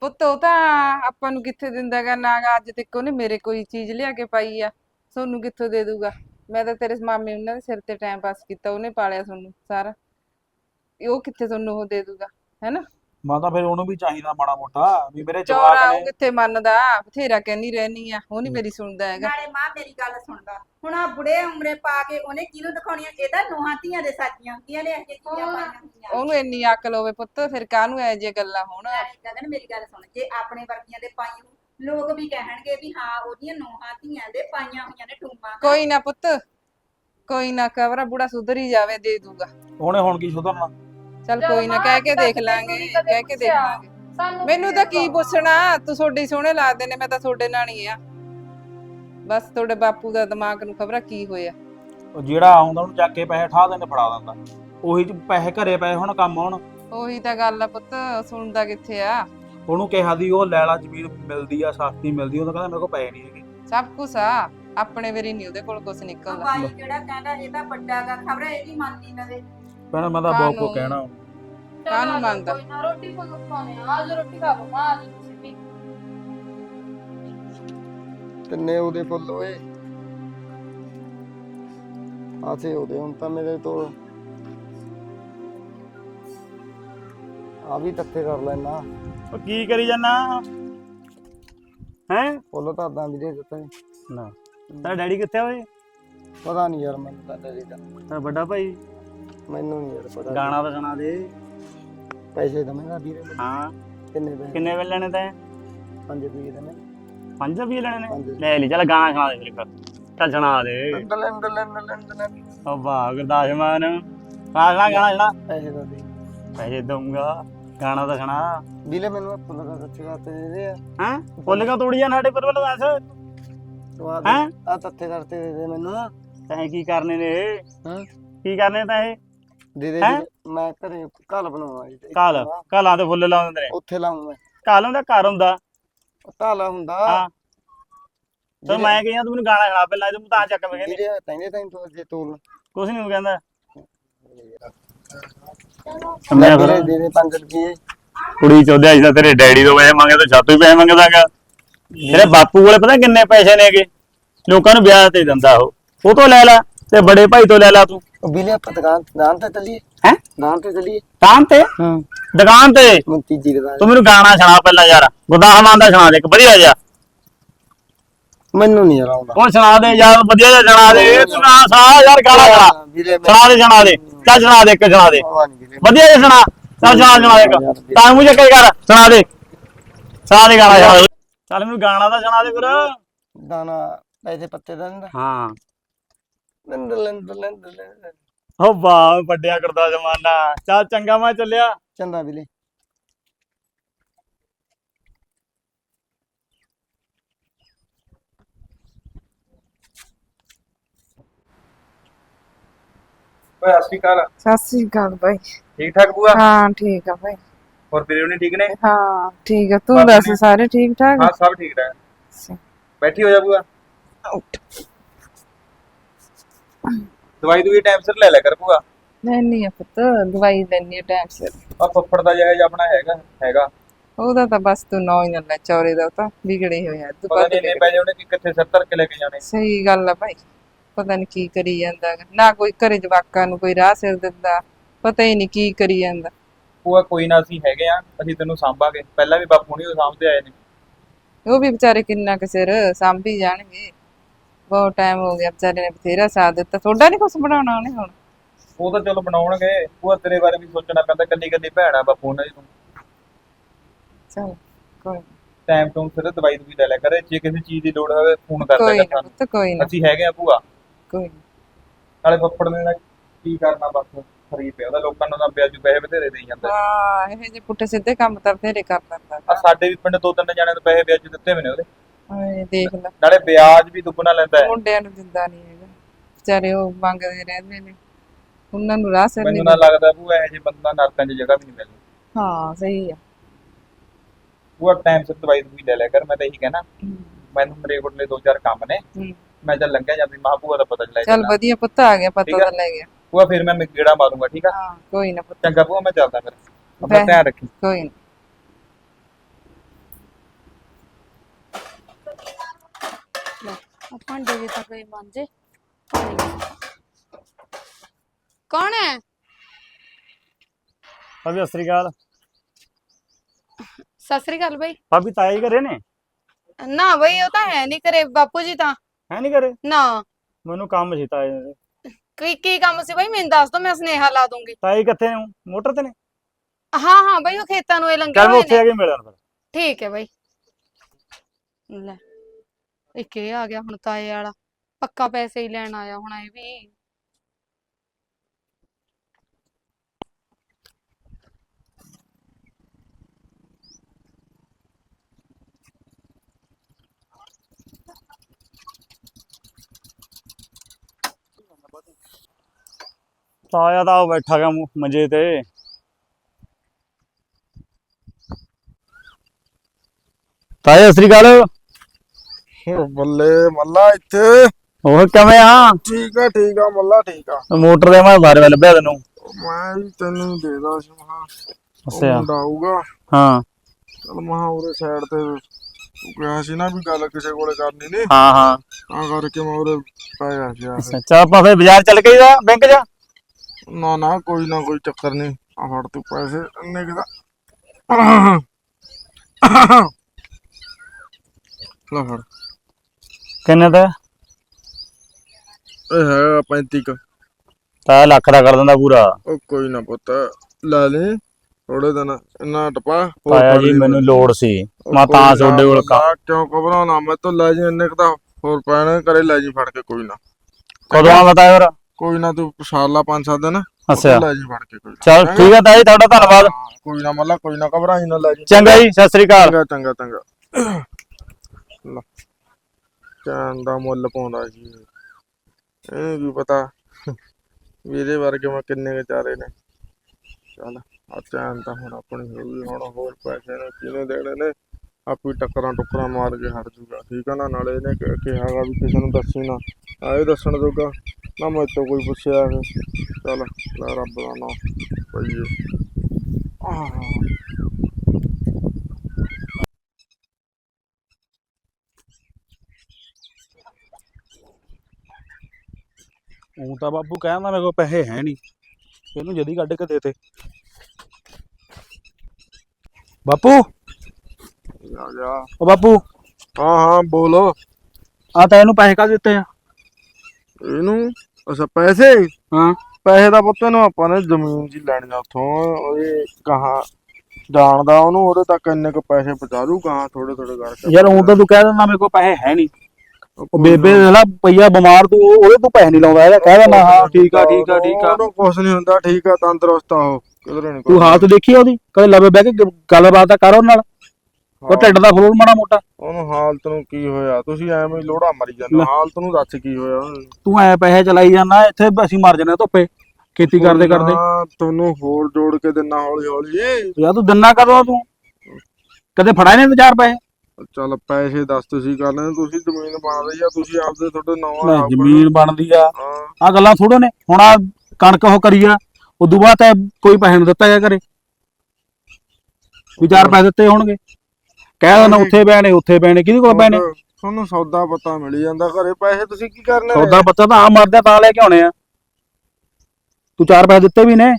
ਪੁੱਤ ਉਹ ਤਾਂ ਆਪਾਂ ਨੂੰ ਕਿੱਥੇ ਦਿੰਦਾਗਾ ਨਾ ਗਾ ਅੱਜ ਤੱਕ ਉਹਨੇ ਮੇਰੇ ਕੋਈ ਚੀਜ਼ ਲਿਆ ਕੇ ਪਾਈ ਆ। ਤੁਹਾਨੂੰ ਕਿੱਥੋਂ ਦੇ ਦੂਗਾ? ਮੈਂ ਤਾਂ ਤੇਰੇ ਮਾਮੇ ਉਹਨਾਂ ਦੇ ਸਿਰ ਤੇ ਟਾਈਮ ਪਾਸ ਕੀਤਾ ਉਹਨੇ ਪਾਲਿਆ ਤੁਹਾਨੂੰ ਸਾਰਾ। ਉਹ ਕਿੱਥੇ ਤੁਹਾਨੂੰ ਉਹ ਦੇ ਦੂਗਾ ਹੈਨਾ? ਮੈਂ ਤਾਂ ਫਿਰ ਉਹਨੂੰ ਵੀ ਚਾਹੀਦਾ ਮਾੜਾ ਮੋਟਾ ਵੀ ਮੇਰੇ ਚੌਰਾ ਜਵਾਕ ਉਹ ਨੇ ਕਿੱਥੇ ਮੰਨਦਾ? ਬਥੇਰਾ ਕਹਿੰਦੀ ਰਹਿਨੀ ਆ ਉਹ ਨਹੀਂ ਮੇਰੀ ਸੁਣਦਾ ਹੈਗਾ। ਨਾਲੇ ਮਾਂ ਮੇਰੀ ਗੱਲ ਸੁਣਦਾ ਹੁਣ ਆ ਬੁੜੇ ਉਮਰੇ ਪਾ ਕੇ ਉਹਨੇ ਕਿਹਨੂੰ ਦਿਖਾਉਣੀਆਂ? ਇਹਦਾ ਨੋਹਾਂ ਧੀਆਂ ਦੇ ਸਾਜੀਆਂ ਹੁੰਦੀਆਂ ਨੇ ਇਹ ਚੀਜ਼ਾਂ ਪਾਈਆਂ ਹੁੰਦੀਆਂ। ਉਹਨੂੰ ਇੰਨੀ ਅਕਲ ਹੋਵੇ ਪੁੱਤ ਫਿਰ ਕਾਹਨੂੰ ਐ ਜੇ ਗੱਲਾਂ ਹੋਣ? ਨਾਲੇ ਗਗਨ ਮੇਰੀ ਗੱਲ ਸੁਣ ਜੇ ਆਪਣੇ ਵਰਗੀਆਂ ਦੇ ਪਾਈ ਲੋਕ ਵੀ ਕਹਿਣਗੇ ਵੀ ਹਾਂ ਉਹਦੀਆਂ ਨੋਹਾਂ ਧੀਆਂ ਦੇ ਪਾਈਆਂ ਹੋਈਆਂ ਨੇ ਟੂਮਾਂ ਕੋਈ ਨਾ ਪੁੱਤ ਕੋਈ ਨਾ ਕਵਰਾ ਬੁੜਾ ਸੁਧਰ ਹੀ ਜਾਵੇ ਦੇ ਦੂਗਾ। ਉਹਨੇ ਹੁਣ ਕੀ ਸੁਧਰਨਾ? ਚੱਲ ਕੋਈ ਨਾ ਕਹਿ ਕੇ ਦੇਖ ਲਾਂਗੇ ਨੀ ਕਹਿ ਕੇ ਦੇਖ। ਲਾਂਗੇ। ਸਾਨੂੰ ਮੈਨੂੰ ਤਾਂ ਕੀ। ਪੁੱਛਣਾ ਤੂੰ ਤੁਹਾਡੇ ਸੋਹਣੇ ਲੱਗਦੇ ਨੇ ਮੈਂ ਤਾਂ ਤੁਹਾਡੇ ਨਾਲ ਹੀ ਆ। ਬਸ ਤੁਹਾਡੇ ਬਾਪੂ ਦਾ ਦਿਮਾਗ ਨੂੰ ਖਬਰਾਂ ਕੀ ਹੋਇਆ? ਉਹ ਜਿਹੜਾ ਆਉਂਦਾ ਉਹਨੂੰ ਚੱਕ ਕੇ ਪੈਸੇ ਠਾ ਦਿੰਦੇ ਫੜਾ ਦਿੰਦਾ। ਉਹੀ ਚ ਪੈਸੇ ਘਰੇ ਪਏ ਹੁਣ ਕੰਮ ਹੁਣ। ਉਹੀ ਤਾਂ ਗੱਲ ਆ ਪੁੱਤ ਸੁਣਦਾ ਕਿੱਥੇ ਆ? ਉਹਨੂੰ ਕਿਹਾ ਦੀ ਉਹ ਲੈਲਾ ਜ਼ਮੀਨ ਮਿਲਦੀ ਆ ਸਸਤੀ ਮਿਲਦੀ ਉਹ ਤਾਂ ਕਹਿੰਦਾ ਮੇਰੇ ਕੋਲ ਪੈਸੇ ਨਹੀਂ ਹੈਗੇ। ਸਭ ਕੁਛ ਆ ਆਪਣੇ ਵੇਰੀ ਨਹੀਂ ਉਹਦੇ ਕੋਲ ਕੁਛ ਨਿਕਲਦਾ। ਬਾਈ ਜਿਹੜਾ ਕਹਿੰਦਾ ਇਹ ਤਾਂ ਵੱਡਾ ਗਾ ਖਬਰ ਇਹਦੀ ਮੰਨਦੀ ਨਵੇ ਭੈਣਾ ਮੈਂ ਤਾਂ ਬਹੁਤ ਕੋ? ਕਹਿਣਾ। ਚੱਲ ਕਾਹਨੂੰ ਆ ਮੰਨਦਾ? ਕੋਈ ਨਾ ਰੋਟੀ ਕੋ ਖਾਣੇ ਆਜ ਰੋਟੀ ਖਾ ਲਓ ਮਾਂ ਆਜ ਤੁਸੀਂ ਵੀ। ਕਿੰਨੇ ਉਹਦੇ ਫੁੱਲ ਓਏ? ਆਥੇ ਉਹਦੇ ਹੁਣ ਤਾਂ ਮੇਰੇ ਤੋਂ ਆ ਵੀ ਤੱਕੇ ਕਰ ਲੈਣਾ ਉਹ ਕੀ ਕਰੀ ਜਾਨਾ? ਹੈ? ਫੁੱਲ ਤਾਂ ਦਾਂ ਵੀਰੇ ਦਿੱਤਾ। ਨੀ। ਨਾ ਤੇਰਾ ਡੈਡੀ ਕਿੱਥੇ ਓਏ? ਪਤਾ ਨਹੀਂ ਯਾਰ ਮੈਨੂੰ ਤਾਂ ਡਰੀ ਦਾ। ਤੇਰਾ ਵੱਡਾ ਭਾਈ? ਮੈਨੂੰ ਨਹੀਂ ਯਾਰ ਪਤਾ। ਗਾਣਾ ਤਾਂ ਸੁਣਾ ਦੇ। ਪੈਸੇ ਦਵੇਂਗਾ ਵੀਰੇ। ਮੈਨੂੰ? ਹਾਂ। ਕਿੰਨੇ ਪੈਸੇ? ਕਿੰਨੇ ਵੇ ਲੈਣੇ ਤੈਂ? 5 ਰੁਪਏ ਦਵੇਂ 5 ਰੁਪਏ ਲੈਣੇ ਨੇ? ਪੰਜ। ਲੈ ਲਈ ਚੱਲ ਗਾਣਾ ਸੁਣਾ ਦੇ ਮੇਰੇ ਕੋਲ ਚੱਲ ਸੁਣਾ ਦੇ। ਲੰਡ ਲੰਡ ਲੰਡ ਲੰਡ ਲੰਡ। ਉਹ ਵਾਹ ਗੁਰਦਾਸ ਮਾਨ। ਸੁਣਾ ਸੁਣਾ ਗਾਣਾ ਸੁਣਾ। ਪੈਸੇ ਦਾ ਦੇ। ਪੈਸੇ ਦਊਂਗਾ। ਗਾਣਾ ਤਾਂ ਸੁਣਾ। ਵੀਰੇ ਮੈਨੂੰ ਫੁੱਲ ਦਾ ਸੱਚੀ ਬਾਤ ਦੇ ਦੇ ਆ। ਹੈ? ਫੁੱਲ ਕਿਉਂ ਤੋੜੀ ਜਾਣ ਸਾਡੇ ਪਰ ਵੱਲੋਂ ਦੱਸ? ਤੂੰ ਆ ਹੈਂ? ਆ ਤੱਤੇ ਕਰਤੇ ਦੇ ਦੇ ਮੈਨੂੰ। ਤੈਂ ਕੀ ਕਰਨੇ ਨੇ? ਇਹ? ਹਾਂ? ਕੀ ਕਰਨੇ ਤਾਂ ਇਹ? ਦੇ ਦੇ ਹੈਂ? ਵੀਰੇ, ਮੈਂ ਘਰੇ ਘਲ ਬਣਾਉਣਾ ਜੀ ਕਾਲ ਕਾਲਾਂ ਤੇ ਫੁੱਲ ਲਾਉਂਦੇ ਨੇ। ਉੱਥੇ ਲਾਉਂ ਮੈਂ। ਕਾਲ ਹੁੰਦਾ ਘਰ ਹੁੰਦਾ? ਤਾਲਾ ਹੁੰਦਾ। ਹਾਂ। ਤੇ ਮੈਂ ਕਿਹਾ ਤੂੰ ਮੈਨੂੰ ਗਾਣਾ ਸੁਣਾ ਪਹਿਲਾਂ ਤੂੰ ਤਾਂ ਚੱਕ ਮੈਂ ਕਹਿੰਦੀ। ਵੀਰੇ ਤੈਨੂੰ ਤੈਨੂੰ ਤੋਂ ਜੇ ਤੋਲ। ਕੁਛ ਨਹੀਂ ਕਹਿੰਦਾ। ਮੈਂ ਮੈਂ ਵੀਰੇ ਦੇ ਦੇ 5 ਰੁਪਏ। ਕੁੜੀ ਚੋਦਿਆ ਸੀ ਤੇਰੇ ਡੈਡੀ ਤੋਂ ਪੈਸੇ ਮੰਗੇ ਤਾਂ ਛਾਤੂ ਹੀ ਪੈਸੇ ਮੰਗਦਾਗਾ। ਤੇਰੇ ਬਾਪੂ ਕੋਲੇ ਪਤਾ ਕਿੰਨੇ ਪੈਸੇ ਨੇਗੇ? ਲੋਕਾਂ ਨੂੰ ਵਿਆਹ ਤੇ ਦਿੰਦਾ ਉਹ। ਉਹ ਤੋਂ ਲੈ ਲੈ। ਤੇ ਬੜੇ ਭਾਈ ਤੋਂ ਲੈ ਲੈ ਤੂੰ। ਵੀਰੇ ਆਪਾਂ ਦੁਕਾਨ ਦੁਕਾਨ ਤੇ ਚੱਲੀਏ। ਹੈ? ਦੁਕਾਨ ਤੇ ਚੱਲੀਏ। ਤਾਂ ਤੇ? ਹਾਂ। ਦੁਕਾਨ ਤੇ? ਮੈਂ ਤੀਜੀ ਦੁਕਾਨ ਤੂੰ ਮੈਨੂੰ ਗਾਣਾ ਸੁਣਾ ਪਹਿਲਾਂ ਯਾਰ। ਗੁਰਦਾਸ ਮਾਨ ਦਾ ਸੁਣਾ ਦੇ ਇੱਕ ਵਧੀਆ ਜਿਹਾ। ਮੈਨੂੰ ਨਹੀਂ ਯਾਰ ਆਉਂਦਾ। ਉਹ ਸੁਣਾ ਦੇ ਯਾਰ ਵਧੀਆ ਜਿਹਾ ਸੁਣਾ ਦੇ। ਤੂੰ ਨਾ ਸੁਣਾ ਯਾਰ ਗਾਣਾ ਸੁਣਾ ਸੁਣਾ ਦੇ ਸੁਣਾ ਦੇ। ਚੱਲ ਸੁਣਾ ਦੇ ਇੱਕ ਸੁਣਾ ਦੇ। ਵਧੀਆ ਜਿਹਾ ਸੁਣਾ। ਚੱਲ ਸੁਣਾ ਸੁਣਾ ਦੇ ਇੱਕ। ਤਾਂ ਮੂੰਹ ਚੱਕੇ ਕਰ। ਸੁਣਾ ਦੇ। ਸੁਣਾ ਦੇ ਗਾਣਾ ਯਾਰ। ਚੱਲ ਮੈਨੂੰ ਗਾਣਾ ਤਾਂ ਸੁਣਾ ਦੇ ਫਿਰ। ਦਾਣਾ ਪੈਸੇ ਪੱਤੇ ਦਾ ਨਹੀਂ ਹਾਂ। ਓ ਵਾਹ ਵੱਡਿਆ ਕਰਦਾ ਜ਼ਮਾਨਾ। ਚੱਲ ਚੰਗਾ ਮੈਂ ਚੱਲਿਆ। ਚੰਦਾ ਵੀਰੇ। ਓਏ ਅਸਲੀ ਕਾਲ ਸਤਿ ਸ੍ਰੀ ਅਕਾਲ ਬਾਈ। ਠੀਕ ਠਾਕ ਬੂਆ ਹਾਂ ਠੀਕ ਆ ਬਾਈ। ਹੋਰ ਵੀਰੇ ਉਹਨੇ ਠੀਕ ਨੇ? ਹਾਂ ਠੀਕ ਆ। ਤੂੰ ਬਾਕੀ ਦੱਸ ਨੇ? ਸਾਰੇ ਠੀਕ ਠਾਕ ਹਾਂ ਸਭ ਠੀਕ ਠਾਕ ਬੈਠੀ ਹੋ ਜਾ ਬੂਆ ਦਵਾਈ ਦੂਈ ਟਾਈਮ ਸਿਰ ਲੈ ਲੈ ਕਰ ਬੂਆ ਨਹੀਂ ਨਹੀਂ ਪੁੱਤ ਦਵਾਈ ਲੈਣੀ ਟਾਈਮ ਸਿਰ। ਆ ਫੱਫੜ ਦਾ ਜਿਹੜਾ ਆਪਣਾ ਹੈਗਾ ਹੈਗਾ। ਉਹਦਾ ਤਾਂ ਬਸ ਤੂੰ ਨੌ ਹੀ ਨਾ ਲੈ ਚੌਰੇ ਦਾ ਉਹ ਤਾਂ ਵਿਗੜੇ ਹੋਇਆ ਤੂੰ ਪਤਾ ਨਹੀਂ ਇੰਨੇ ਪੈਸੇ ਉਹਨੇ ਕਿ ਕਿੱਥੇ ਸਿਰ ਧਰ ਕੇ ਲੈ ਕੇ ਜਾਣੇ। ਸਹੀ ਗੱਲ ਆ ਭਾਈ ਪਤਾ ਨਹੀਂ ਕੀ ਕਰੀ ਜਾਂਦਾ ਗਾ। ਨਾ ਕੋਈ ਘਰੇ ਜਵਾਕਾਂ ਨੂੰ ਕੋਈ ਰਾਹ ਸਿਰ ਦਿੰਦਾ ਪਤਾ ਹੀ ਨਹੀਂ ਕੀ ਕਰੀ ਜਾਂਦਾ। ਬੂਆ ਕੋਈ ਨਾ ਅਸੀਂ ਹੈਗੇ ਆ ਅਸੀਂ ਤੈਨੂੰ ਸਾਂਭਾਂਗੇ। ਪਹਿਲਾਂ ਵੀ ਬਾਪੂ ਨਹੀਂ ਉਹ ਸਾਂਭਦੇ ਆਏ ਨੇ। ਉਹ ਵੀ ਵਿਚਾਰੇ ਕਿੰਨਾ ਕੁ ਸਿਰ ਸਾਂਭੀ ਜਾਣਗੇ। ਬਹੁਤ ਟਾਈਮ ਹੋ ਗਿਆ ਵਿਚਾਰੇ ਨੇ ਬਥੇਰਾ ਸਾਥ ਦਿੱਤਾ। ਤੁਹਾਡਾ ਨਹੀਂ ਕੁਝ ਬਣਾਉਣਾ ਉਹਨੇ ਹੁਣ? ਉਹ ਤਾਂ ਚਲੋ ਬਣਾਉਣਗੇ। ਬੂਆ ਤੇਰੇ ਬਾਰੇ ਵੀ ਸੋਚਣਾ ਪੈਂਦਾ ਕੱਲੀ ਕੱਲੀ ਭੈਣ ਆ ਬਾਪੂ ਉਹਨਾਂ ਦੀ ਤੂੰ। ਚਲ ਕੋਈ ਟਾਈਮ ਤੋਂ ਸਿਰ ਦਵਾਈ ਦੂਈ ਲੈ ਲਿਆ ਕਰੇ ਜੇ ਕਿਸੇ ਚੀਜ਼ ਦੀ ਲੋੜ ਹੋਵੇ ਫੋਨ ਕਰ ਕੋਈ ਲਿਆ ਨਾ ਕਰ ਪੁੱਤ ਕੋਈ ਨਾ। ਅਸੀਂ ਹੈਗੇ ਆ ਭੂਆ। ਕੋਈ ਨਾ। ਨਾਲੇ ਫੱਫੜ ਨੇ ਨਾ ਕੀ ਕਰਨਾ ਬਸ ਫਰੀ ਪਿਆ। ਉਹਦਾ ਲੋਕਾਂ ਨੂੰ ਤਾਂ ਵਿਆਜੂ ਪੈਸੇ ਬਥੇਰੇ ਦੇਈ ਜਾਂਦਾ। ਹਾਂ ਇਹ ਜੇ ਪੁੱਠੇ ਸਿੱਧੇ ਕੰਮ ਤਾਂ ਬਥੇਰੇ ਕਰ ਲੈਂਦਾ। ਆ ਸਾਡੇ ਵੀ ਪਿੰਡ ਦੋ ਤਿੰਨ ਜਣਿਆਂ ਨੂੰ ਪੈਸੇ ਵਿਆਜੂ ਦਿੱਤੇ ਹੋਏ ਨੇ ਉਹਦੇ। ਹਾਏ ਦੇਖ ਲੈ। ਨਾਲੇ ਵਿਆਜ ਵੀ ਦੁੱਗਣਾ ਲੈਂਦਾ ਹੈ। ਮੁੰਡਿਆਂ ਨੂੰ ਦਿੰਦਾ ਨਹੀਂ ਹੈਗਾ। ਵਿਚਾਰੇ ਉਹ ਮੰਗਦੇ ਰਹਿੰਦੇ ਨੇ। ਉਹਨਾਂ ਨੂੰ ਰਾਹ ਸਿਰ ਨਹੀਂ ਮੈਨੂੰ ਨਾ ਲੱਗਦਾ ਭੂਆ ਇਹੋ ਜਿਹੇ ਬੰਦਾ ਨਰਕਾਂ 'ਚ ਜਗ੍ਹਾ ਵੀ ਨਹੀਂ ਮਿਲਦੀ। ਹਾਂ ਸਹੀ ਆ। ਭੂਆ ਟਾਈਮ ਸਿਰ ਦਵਾਈ ਦੂਈ ਲੈ ਲਿਆ ਕਰ ਮੈਂ ਤਾਂ ਇਹੀ ਕਹਿਣਾ। ਮੈਨੂੰ ਮੇਰੇ ਕੋਲ ਦੋ ਚਾਰ ਕੰਮ ਨੇ। ਮੈਂ ਚੱਲ ਲੰਘਿਆ ਜਾਂਦੀ ਮਾਂ ਭੂਆ ਦਾ ਪਤਾ ਚੱਲਿਆ ਚੱਲ ਵਧੀਆ ਪੁੱਤ ਆ ਗਿਆ ਪਤਾ। ਤਾਂ ਲੈ ਗਿਆ। ਭੂਆ ਫਿਰ ਮੈਂ ਗੇੜਾ ਮਾਰੂੰਗਾ ਠੀਕ ਆ? ਹਾਂ ਕੋਈ ਨਾ ਪੁੱਤ। ਚੰਗਾ ਭੂਆ ਮੈਂ ਚੱਲਦਾ ਫਿਰ। ਆਪਣਾ ਧਿਆਨ ਰੱਖੀ। ਕੋਈ ਨਾ। ਆ ਭਾਂਡੇ ਵੀ ਤਾਂ ਗਏ ਮਾਂਜੇ ਕੌਣ ਹੈ? ਅਭੀ ਸਤਿ ਸ੍ਰੀ ਅਕਾਲ। ਸਤਿ ਸ੍ਰੀ ਅਕਾਲ ਬਾਈ। ਭਾਬੀ ਤਾਇਆ ਹੀ ਘਰੇ ਨੇ? ਨਾ ਬਾਈ ਉਹ ਤਾਂ ਹੈ ਨਹੀਂ ਕਰੇ ਬਾਪੂ ਜੀ ਤਾਂ। ਹੈ ਨਹੀਂ ਘਰੇ? ਨਾ। ਮੈਨੂੰ ਕੰਮ ਸੀ ਤਾਏ ਦੇ। ਕੀ ਕੀ ਕੰਮ ਸੀ ਬਾਈ? ਮੈਨੂੰ ਦੱਸ ਦੋ ਮੈਂ ਸੁਨੇਹਾ ਲਾ ਦੂੰਗੀ। ਤਾਏ ਕਿੱਥੇ ਨੇ? ਮੋਟਰ ਤੇ ਨੇ? ਹਾਂ ਹਾਂ ਬਾਈ ਉਹ ਖੇਤਾਂ ਨੂੰ ਇਹ ਲੰਘੇ ਚੱਲ ਮੈਂ ਹੋਏ ਉੱਥੇ ਨੇ। ਆ ਕੇ ਮਿਲਣ ਫਿਰ। ਠੀਕ ਹੈ ਬਾਈ। ਲੈ। ਇੱਕ ਇਹ ਆ ਗਿਆ ਹੁਣ ਤਾਏ ਵਾਲਾ, ਪੱਕਾ ਪੈਸੇ ਹੀ ਲੈਣ ਆਇਆ ਹੁਣ ਇਹ ਵੀ। ਤਾਇਆ ਤਾਂ ਉਹ ਬੈਠਾ ਗਿਆ ਮੰਜੇ ਤੇ। ਤਾਇਆ ਸ੍ਰੀ ਅਕਾਲ। ਬੱਲੇ ਮੱਲਾ ਇੱਥੇ। ਉਹ ਕਿਵੇਂ ਆ? ਠੀਕ ਆ ਠੀਕ ਆ ਮੱਲਾ ਠੀਕ ਆ। ਮੋਟਰ ਦੇ ਮੈਂ ਬਾਰੇ ਲੱਭਿਆ ਤੈਨੂੰ। ਮੈਂ ਵੀ ਤੈਨੂੰ ਦੇਦਾ ਸੀ ਮਹਾ ਅੱਛਾ। ਆਊਗਾ। ਹਾਂ। ਚਲ ਮਹਾ ਉਹਦੇ ਸਾਈਡ ਤੇ ਤੂੰ ਕਿਹਾ ਸੀ ਨਾ ਵੀ ਗੱਲ ਕਿਸੇ ਕੋਲੇ ਕਰਨੀ ਨਹੀਂ ਹਾਂ ਹਾਂ। ਤਾਂ ਕਰਕੇ ਮੈਂ ਉਹਦੇ ਪੈ ਗਿਆ ਸੀ ਕੇ। ਅੱਛਾ ਚੱਲ ਆਪਾਂ ਫਿਰ ਬਾਜ਼ਾਰ ਚੱਲ ਗਈ ਦਾ ਬੈਂਕ 'ਚ? ਨਾ ਨਾ ਕੋਈ ਨਾ ਕੋਈ ਚੱਕਰ ਨਹੀਂ ਆ ਫੜ ਤੂੰ ਪੈਸੇ ਇੰਨੇ ਕਿਦਾ ਲੈ ਫੜ। ਕਿੰਨੇ ਦਾ? ਇਹ ਹੈ 35 ਕ। ਤਾਇਆ ਲੱਖ ਦਾ ਕਰ ਦਿੰਦਾ ਪੂਰਾ। ਉਹ ਕੋਈ ਨਾ ਪੁੱਤ ਲੈ ਲੈ ਥੋੜੇ ਦਿਨ ਇੰਨਾ ਟਪਾ ਹੋਰ ਤਾਇਆ ਜੀ ਮੈਨੂੰ। ਲੋੜ ਸੀ। ਮੈਂ ਤਾਂ ਤੁਹਾਡੇ ਕੋਲ ਕ- ਕਿਉਂ ਘਬਰਾਉਣਾ? ਮੈਂ ਤਾਂ ਲੈ ਜੀ ਇੰਨੇ ਕੁ ਤਾਂ ਹੋਰ ਪੈਣੇ ਕਰੇ ਲੈ ਜੀ ਫੜ ਕੇ ਕੋਈ ਨਾ। ਕਦੋਂ ਆ ਬਤਾ ਫਿਰ? ਕੋਈ ਨਾ ਤੂੰ ਸਾਲ ਲਾ ਪੰਜ ਸੱਤ ਦਿਨ। ਅੱਛਾ। ਲੈ ਜੀ ਫੜ ਕੇ ਕੋਈ ਚੱਲ ਠੀਕ ਹੈ ਤਾਇਆ ਜੀ ਤੁਹਾਡਾ ਧੰਨਵਾਦ। ਕੋਈ ਨਾ ਮੱਲਾ ਕੋਈ ਨਾ ਘਬਰਾਈ ਨਾ ਲੈ ਜੀ। ਚੰਗਾ ਜੀ ਸਤਿ ਸ੍ਰੀ ਅਕਾਲ। ਚੰਗਾ ਚੰਗਾ ਚੰਗਾ। ਚਾਂਦ ਦਾ ਮੁੱਲ ਪਾਉਂਦਾ ਜੀ ਇਹ ਵੀ ਪਤਾ ਵੀ ਇਹਦੇ ਵਰਗੇ ਮੈਂ ਕਿੰਨੇ ਵਿਚਾਰੇ ਨੇ। ਚੱਲ ਆ ਚਾਂਦ ਤਾਂ ਹੁਣ ਆਪਣੀ ਹੋ ਗਈ, ਹੁਣ ਹੋਰ ਪੈਸੇ ਨੇ ਕਿਹਨੇ ਦੇਣੇ ਨੇ? ਆਪੀ ਟੱਕਰਾਂ ਟੁੱਕਰਾਂ ਮਾਰ ਕੇ ਹਟ ਜੂਗਾ, ਠੀਕ ਆ ਨਾ? ਨਾਲੇ ਇਹਨੇ ਕਿ- ਕਿਹਾਗਾ ਵੀ ਕਿਸੇ ਨੂੰ ਦੱਸੀ ਨਾ। ਆਏ ਦੱਸਣ ਜੋਗਾ, ਨਾ ਮੈਂ ਤੋਂ ਕੋਈ ਪੁੱਛਿਆ ਕਿ ਚੱਲ, ਲੈ ਰੱਬ ਦਾ ਨਾਮ ਪਈਏ। ਆਹ। ਉਹ ਤਾਂ ਬਾਪੂ ਕਹਿੰਦਾ ਮੇਰੇ ਕੋਲ ਪੈਸੇ ਹੈ ਨਹੀਂ ਇਹਨੂੰ ਜਦੀ ਕੱਢ ਕੇ ਦੇ ਤੇ ਬਾਪੂ। ਆ ਗਿਆ ਉਹ ਬਾਪੂ। ਹਾਂ ਹਾਂ ਬੋਲੋ। ਆ ਤਾਂ ਇਹਨੂੰ ਪੈਸੇ ਕਾ ਦਿੱਤੇ ਆ? ਇਹਨੂੰ? ਅੱਛਾ ਪੈਸੇ? ਹਾਂ। ਪੈਸੇ ਦਾ ਪੁੱਤ ਨੂੰ ਆਪਾਂ ਨੇ ਜ਼ਮੀਨ ਜੀ ਲੈਣੀ ਆ ਉੱਥੋਂ। ਉਹਦੇ ਕਹਾ ਜਾਣਦਾ ਉਹਨੂੰ ਉਹਦੇ ਤੱਕ ਇੰਨੇ ਕੁ ਪੈਸੇ ਪਹੁੰਚਾ ਦੂ ਕਹਾ ਥੋੜੇ ਥੋੜੇ ਕਰਕੇ। ਯਾਰ ਹੁਣ ਤਾਂ ਤੂੰ ਕਹਿ ਦਿੰਦਾ ਮੇਰੇ ਕੋਲ ਪੈਸੇ ਹੈ ਨਹੀਂ ਉਹ ਬੇਬੇ ਨਾ। ਪਈਆ ਬਿਮਾਰ ਤੂੰ ਉਹ- ਉਹਦੇ ਤੋਂ ਪੈਸੇ ਨਹੀਂ ਲਾਉਂਦਾ ਇਹਦਾ ਕਹਿ ਦਿੰਦਾ ਹਾਂ ਠੀਕ ਆ ਠੀਕ ਆ ਠੀਕ ਆ। ਉਹਨੂੰ ਕੁਛ ਨਹੀਂ ਹੁੰਦਾ ਠੀਕ ਆ ਤੰਦਰੁਸਤ ਆ ਉਹ ਕਿਧਰੇ ਨਹੀਂ ਤੂੰ ਹਾਲਤ ਦੇਖੀ ਆ ਉਹਦੀ? ਕਦੇ ਲਵੇ ਬਹਿ ਕੇ ਗੱਲਬਾਤ ਤਾਂ ਕਰ ਉਹਦੇ ਨਾਲ। ਉਹ ਢਿੱਡ ਦਾ ਫਲੋਰ ਮਾੜਾ ਮੋਟਾ। ਉਹਨੂੰ ਹਾਲਤ ਨੂੰ ਕੀ ਹੋਇਆ? ਤੁਸੀਂ ਐਵੇਂ ਹੀ ਲੋੜਾ ਮਰੀ ਜਾਂਦੇ ਹੋ। ਹਾਲਤ ਨੂੰ ਦੱਸ ਕੀ ਹੋਇਆ। ਤੂੰ ਐ ਪੈਸੇ ਚਲਾਈ ਜਾਂਦਾ ਇੱਥੇ ਅਸੀਂ ਮਰ ਜਾਣਾ ਧੁੱਪੇ। ਖੇਤੀ ਕਰਦੇ ਕਰਦੇ। ਹਾਂ, ਤੁਹਾਨੂੰ ਹੋਰ ਜੋੜ ਕੇ ਦਿਨਾ ਹੌਲੀ ਹੌਲੀ ਯਾਰ ਤੂੰ ਦਿਨਾ ਕਦੋਂ ਤੂੰ? ਕਦੇ ਫੜਾਏ ਨੇ ਤੇ ਚਾਰ ਪੈਸੇ? ਚੱਲ ਪੈਸੇ ਦੱਸ ਤੁਸੀਂ ਕਰ ਲੈਂਦੇ ਤੁਸੀਂ ਜ਼ਮੀਨ ਬਣਾ ਰਹੀ ਆ ਤੁਸੀਂ ਆਪਦੇ ਤੁਹਾਡੇ ਨਵਾਂ ਜ਼ਮੀਨ ਬਣਦੀ ਆ। ਆ ਗੱਲਾਂ ਥੋੜੋ ਨੇ ਹੁਣ ਆ ਕਣਕ ਉਹ ਕਰੀ ਆ ਉਦੋਂ ਬਾਅਦ ਤਾਂ ਕੋਈ ਪੈਸੇ ਨਹੀਂ ਦਿੱਤਾ ਗਿਆ ਘਰੇ। ਵੀ ਚਾਰ ਪੈਸੇ ਦਿੱਤੇ ਹੋਣਗੇ। ਕਹਿ ਦਿੰਦਾ ਉੱਥੇ ਪੈਣੇ ਉੱਥੇ ਪੈਣੇ ਕਿਹਦੇ ਕੋਲ ਪੈਣੇ ਤੁਹਾਨੂੰ- ਸੌਦਾ ਪਤਾ ਮਿਲ ਜਾਂਦਾ ਘਰੇ ਪੈਸੇ ਤੁਸੀਂ ਕੀ ਕਰਨੇ ਨੇ? ਸੌਦਾ ਪੱਤਾ ਤਾਂ ਆ ਮਰਦਾ ਤਾਂ ਲੈ ਕੇ ਆਉਣੇ ਆ। ਤੂੰ ਚਾਰ ਪੈਸੇ ਦਿੱਤੇ ਵੀ ਨੇ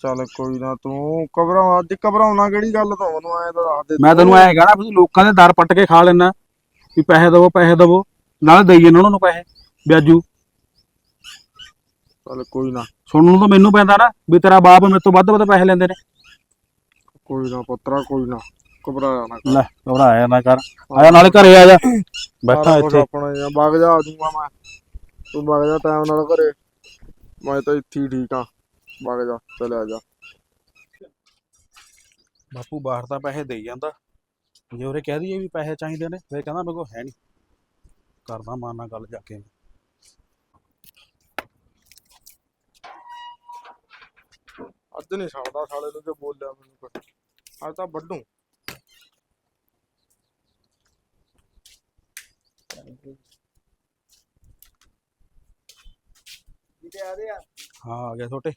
ਚੱਲ ਕੋਈ ਨਾ ਤੂੰ ਘਬਰਾਉਣਾ ਅੱਜ ਘਬਰਾਉਣਾ ਕਿਹੜੀ ਗੱਲ ਤੋਂ? ਮੈਨੂੰ ਐਂ ਤਾਂ ਦੱਸ ਦੇ ਮੈਂ ਤੈਨੂੰ ਐਂ ਕਹਿਣਾ ਵੀ ਤੂੰ ਲੋਕਾਂ ਦੇ ਦਰ ਪੱਟ ਕੇ ਖਾ ਲੈਣਾ ਵੀ ਪੈਸੇ ਦਵੋ ਪੈਸੇ ਦਵੋ ਨਾਲੇ ਦੇਈਏ ਉਹਨਾਂ ਨੂੰ ਪੈਸੇ ਵਿਆਜੂ। ਚੱਲ ਕੋਈ ਨਾ। ਸੁਣਨ ਨੂੰ ਤਾਂ ਮੈਨੂੰ ਪੈਂਦਾ ਨਾ ਵੀ ਤੇਰਾ ਬਾਪ ਮੇਰੇ ਤੋਂ ਵੱਧ ਵੱਧ ਪੈਸੇ ਲੈਂਦੇ ਨੇ। ਕੋਈ ਨਾ ਪੁੱਤਰਾ ਕੋਈ ਨਾ। ਨਾ ਕਰ। ਲੈ ਘਬਰਾਇਆ ਨਾ ਕਰ। ਆਇਆ ਨਾਲੇ ਘਰੇ ਆ ਜਾ। ਬੈਠਾ ਇੱਥੇ। ਆਪਣਾ ਆ। ਵਗ ਜਾ ਆ ਜਾਊਂਗਾ ਮੈਂ। ਤੂੰ ਵਗ ਜਾ ਟਾਈਮ ਨਾਲ ਘਰੇ। ਮੈਂ ਤਾਂ ਇੱਥੇ ਹੀ ਠੀਕ ਆ। ਵਗ ਜਾ ਚਲਿਆ ਜਾ। ਬਾਪੂ ਬਾਹਰ ਤਾਂ ਪੈਸੇ ਦੇਈ ਜਾਂਦਾ। ਜੇ ਉਹਰੇ ਕਹਿ ਦਈਏ ਵੀ ਪੈਸੇ ਚਾਹੀਦੇ ਨੇ ਫਿਰ ਕਹਿੰਦਾ ਮੇਰੇ ਕੋਲ ਹੈ ਨਹੀਂ। ਕਰਦਾ ਮਾਂ ਨਾਲ ਗੱਲ ਜਾ ਕੇ। ਅੱਜ ਨਹੀਂ ਛੱਡਦਾ ਸਾਲੇ ਨੂੰ ਜੇ ਬੋਲਿਆ ਮੈਨੂੰ ਕੁਛ। ਅੱਜ ਤਾਂ ਵੱਡੂ ਹਾਂ ਆ ਗਿਆ ਛੋਟੇ।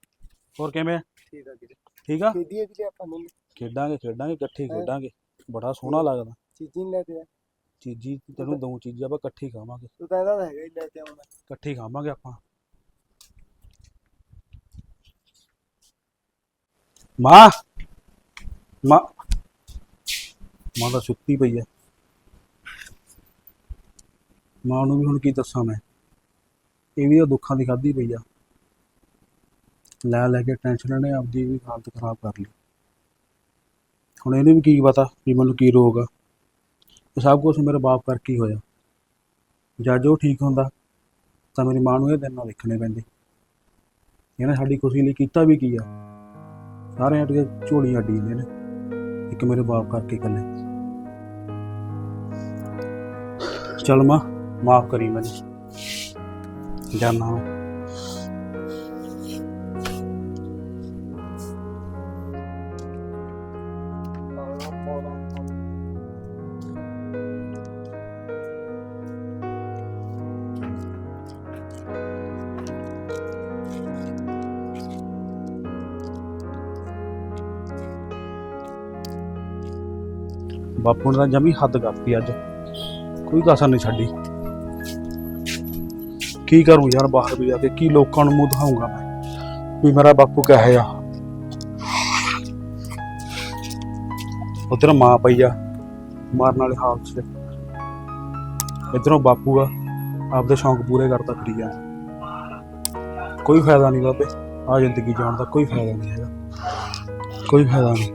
ਹੋਰ ਕਿਵੇਂ ਠੀਕ ਆ ਵੀਰੇ। ਠੀਕ ਆ? ਖੇਡੀਏ ਵੀਰੇ ਆਪਾਂ ਨੂੰ ਖੇਡਾਂਗੇ ਖੇਡਾਂਗੇ ਇਕੱਠੇ ਹੀ ਖੇਡਾਂਗੇ। ਬੜਾ ਸੋਹਣਾ ਲੱਗਦਾ। ਚੀਜ਼ੀ ਨੀ ਲੈ ਕੇ ਆ ਚੀਜੀ ਤੈਨੂੰ ਦੋ ਚੀਜ਼ਾਂ ਆਪਾਂ ਇਕੱਠੇ ਖਾਵਾਂਗੇ। ਤੂੰ ਤਾਂ ਇਹਦਾ ਤਾਂ ਹੈਗਾ ਹੀ ਲੈ ਕੇ ਆਉਣਾ। ਇਕੱਠੇ ਖਾਵਾਂਗੇ ਆਪਾਂ। ਮਾਂ ਮਾਂ ਮਾਂ ਤਾਂ ਸੁੱਤੀ ਪਈ ਆ। ਮਾਂ ਨੂੰ ਵੀ ਹੁਣ ਕੀ ਦੱਸਾਂ ਮੈਂ। ਇਹ ਵੀ ਤਾਂ ਦੁੱਖਾਂ ਦੀ ਖਾਧੀ ਪਈ ਆ। ਲੈ ਲੈ ਕੇ ਟੈਨਸ਼ਨ ਨੇ ਆਪਦੀ ਵੀ ਹਾਲਤ ਖਰਾਬ ਕਰ ਲਈ। ਹੁਣ ਇਹਨੂੰ ਵੀ ਕੀ ਪਤਾ ਵੀ ਮੈਨੂੰ ਕੀ ਰੋਗ ਆ। ਇਹ ਸਭ ਕੁਝ ਮੇਰੇ ਬਾਪ ਕਰਕੇ ਹੀ ਹੋਇਆ। ਜਦ ਉਹ ਠੀਕ ਹੁੰਦਾ, ਤਾਂ ਮੇਰੀ ਮਾਂ ਨੂੰ ਇਹ ਦਿਨ ਨਾ ਦੇਖਣੇ ਪੈਂਦੇ। ਇਹਨੇ ਸਾਡੀ ਖੁਸ਼ੀ ਲਈ ਕੀਤਾ ਵੀ ਕੀ ਆ? ਸਾਰੇ ਅੱਡ ਕੇ ਝੋਲੀ ਅੱਡੀ ਨੇ। ਇੱਕ ਮੇਰੇ ਬਾਪ ਕਰਕੇ ਇਕੱਲੇ। ਚਲ ਮਾਂ, ਮਾਫ ਕਰੀ ਮੈਨੂੰ। ਜਾਨਾ ਬਾਪੂ ਨੇ ਤਾਂ ਜਮੀ ਹੱਦ ਕਰਤੀ ਅੱਜ। ਕੋਈ ਕਸਰ ਨਹੀਂ ਛੱਡੀ। ਕੀ ਕਰੂੰ ਯਾਰ ਬਾਹਰ ਵੀ ਜਾ ਕੇ, ਕੀ ਲੋਕਾਂ ਨੂੰ ਮੂੰਹ ਦਿਖਾਊਂਗਾ ਮੈਂ? ਵੀ ਮੇਰਾ ਬਾਪੂ ਕਿਹੋ ਆ ਉਧਰ ਮਾਂ ਪਈ ਆ, ਮਾਰਨ ਵਾਲੇ ਹਾਲਤ 'ਚ। ਇਧਰੋਂ ਬਾਪੂ ਆ, ਆਪਦੇ ਸ਼ੌਂਕ ਪੂਰੇ ਕਰਦਾ ਫਿਰੀ ਆ ਕੋਈ ਫਾਇਦਾ ਨਹੀਂ ਬਾਬੇ, ਆ ਜ਼ਿੰਦਗੀ ਜਾਣ ਦਾ ਕੋਈ ਫਾਇਦਾ ਨਹੀਂ ਹੈਗਾ। ਕੋਈ ਫਾਇਦਾ ਨਹੀਂ।